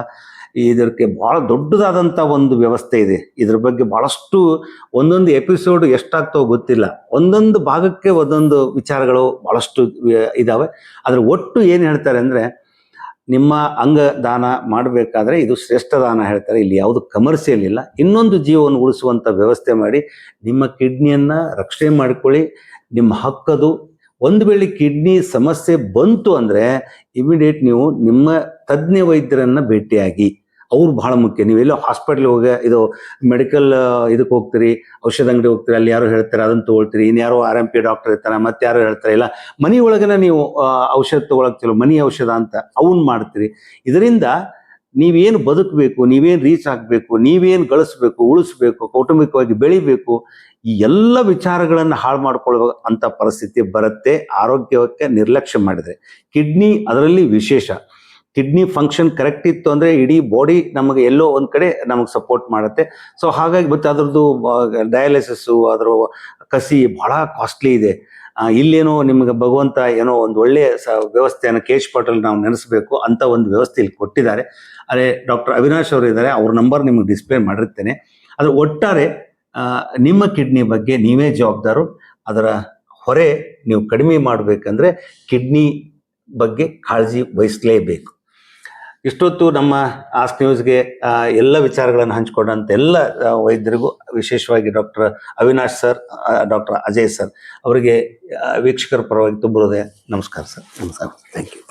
B: ಇದಕ್ಕೆ ಬಹಳ ದೊಡ್ಡದಾದಂಥ ಒಂದು ವ್ಯವಸ್ಥೆ ಇದೆ. ಇದ್ರ ಬಗ್ಗೆ ಬಹಳಷ್ಟು ಒಂದೊಂದು ಎಪಿಸೋಡ್ ಎಷ್ಟಾಗ್ತಾವೋ ಗೊತ್ತಿಲ್ಲ. ಒಂದೊಂದು ಭಾಗಕ್ಕೆ ಒಂದೊಂದು ವಿಚಾರಗಳು ಬಹಳಷ್ಟು ಇದ್ದಾವೆ ಅದ್ರ ಒಟ್ಟು ಏನು ಹೇಳ್ತಾರೆ ಅಂದರೆ, ನಿಮ್ಮ ಅಂಗ ದಾನ ಮಾಡಬೇಕಾದ್ರೆ ಇದು ಶ್ರೇಷ್ಠ ದಾನ ಹೇಳ್ತಾರೆ. ಇಲ್ಲಿ ಯಾವುದು ಕಮರ್ಷಿಯಲ್ ಇಲ್ಲ ಇನ್ನೊಂದು ಜೀವವನ್ನು ಉಳಿಸುವಂಥ ವ್ಯವಸ್ಥೆ ಮಾಡಿ, ನಿಮ್ಮ ಕಿಡ್ನಿಯನ್ನು ರಕ್ಷಣೆ ಮಾಡಿಕೊಳ್ಳಿ, ನಿಮ್ಮ ಹಕ್ಕದು. ಒಂದು ವೇಳೆ ಕಿಡ್ನಿ ಸಮಸ್ಯೆ ಬಂತು ಅಂದರೆ ಇಮಿಡಿಯೇಟ್ ನೀವು ನಿಮ್ಮ ತಜ್ಞ ವೈದ್ಯರನ್ನು ಭೇಟಿಯಾಗಿ. ಅವ್ರು ಬಹಳ ಮುಖ್ಯ. ನೀವೆಲ್ಲೋ ಹಾಸ್ಪಿಟ್ಲ್ ಹೋಗಿ ಇದು ಮೆಡಿಕಲ್ ಇದಕ್ಕೆ ಹೋಗ್ತೀರಿ, ಔಷಧ ಅಂಗಡಿ ಹೋಗ್ತೀರಿ, ಅಲ್ಲಿ ಯಾರು ಹೇಳ್ತಾರೆ, ಅದನ್ನ ತಗೊಳ್ತೀರಿ, ಇನ್ಯಾರೋ ಆರ್ ಎಂ ಪಿ ಡಾಕ್ಟರ್ ಇರ್ತಾರೆ, ಮತ್ತೆ ಯಾರು ಹೇಳ್ತಾರೆ, ಇಲ್ಲ, ಮನಿ ಒಳಗನ ನೀವು ಔಷಧ ತಗೊಳಕ್ ಚಲೋ, ಮನಿ ಔಷಧ ಅಂತ ಅವನ್ ಮಾಡ್ತೀರಿ. ಇದರಿಂದ ನೀವೇನು ಬದುಕಬೇಕು, ನೀವೇನು ರೀಚ್ ಆಗಬೇಕು, ನೀವೇನು ಗಳಿಸ್ಬೇಕು, ಉಳಿಸ್ಬೇಕು, ಕೌಟುಂಬಿಕವಾಗಿ ಬೆಳಿಬೇಕು, ಈ ಎಲ್ಲ ವಿಚಾರಗಳನ್ನು ಹಾಳು ಮಾಡ್ಕೊಳ್ಬೇಕು ಅಂತ ಪರಿಸ್ಥಿತಿ ಬರುತ್ತೆ, ಆರೋಗ್ಯಕ್ಕೆ ನಿರ್ಲಕ್ಷ್ಯ ಮಾಡಿದರೆ. ಕಿಡ್ನಿ ಅದರಲ್ಲಿ ವಿಶೇಷ. ಕಿಡ್ನಿ ಫಂಕ್ಷನ್ ಕರೆಕ್ಟ್ ಇತ್ತು ಅಂದ್ರೆ ಇಡೀ ಬಾಡಿ ನಮಗೆ ಎಲ್ಲೋ ಒಂದ್ ಕಡೆ ನಮಗೆ ಸಪೋರ್ಟ್ ಮಾಡುತ್ತೆ. ಸೊ ಹಾಗಾಗಿ ಮತ್ತೆ ಅದ್ರದ್ದು ಡಯಾಲಿಸಿಸ್ಸು ಅದ್ರ ಕಸಿ ಬಹಳ ಕಾಸ್ಟ್ಲಿ ಇದೆ. ಇಲ್ಲೇನೋ ನಿಮಗೆ ಭಗವಂತ ಏನೋ ಒಂದು ಒಳ್ಳೆಯ ಸ, ವ್ಯವಸ್ಥೆಯನ್ನು ಕೇಶ್ ಪಾಟಲ್ ನಾವು ನೆನೆಸಬೇಕು ಅಂತ ಒಂದು ವ್ಯವಸ್ಥೆ ಇಲ್ಲಿ ಕೊಟ್ಟಿದ್ದಾರೆ. ಅದೇ ಡಾಕ್ಟರ್ ಅವಿನಾಶ್ ಅವರು ಇದ್ದಾರೆ ಅವ್ರ ನಂಬರ್ ನಿಮಗೆ ಡಿಸ್ಪ್ಲೇ ಮಾಡಿರ್ತೇನೆ. ಅದು ಒಟ್ಟಾರೆ ನಿಮ್ಮ ಕಿಡ್ನಿ ಬಗ್ಗೆ ನೀವೇ ಜವಾಬ್ದಾರು. ಅದರ ಹೊರೆ ನೀವು ಕಡಿಮೆ ಮಾಡಬೇಕಂದ್ರೆ ಕಿಡ್ನಿ ಬಗ್ಗೆ ಕಾಳಜಿ ವಹಿಸಲೇಬೇಕು. ಇಷ್ಟೊತ್ತು ನಮ್ಮ ಆಸ್ಕ್ ನ್ಯೂಸ್ಗೆ ಎಲ್ಲ ವಿಚಾರಗಳನ್ನು ಹಂಚಿಕೊಂಡಂತ ಎಲ್ಲ ವೈದ್ಯರಿಗೂ, ವಿಶೇಷವಾಗಿ doctor Avinash sir doctor Ajay sir, ಅವರಿಗೆ ವೀಕ್ಷಕರ ಪರವಾಗಿ ತುಂಬ ಹೃದಯ ನಮಸ್ಕಾರ ಸರ್. ನಮಸ್ಕಾರ. Thank you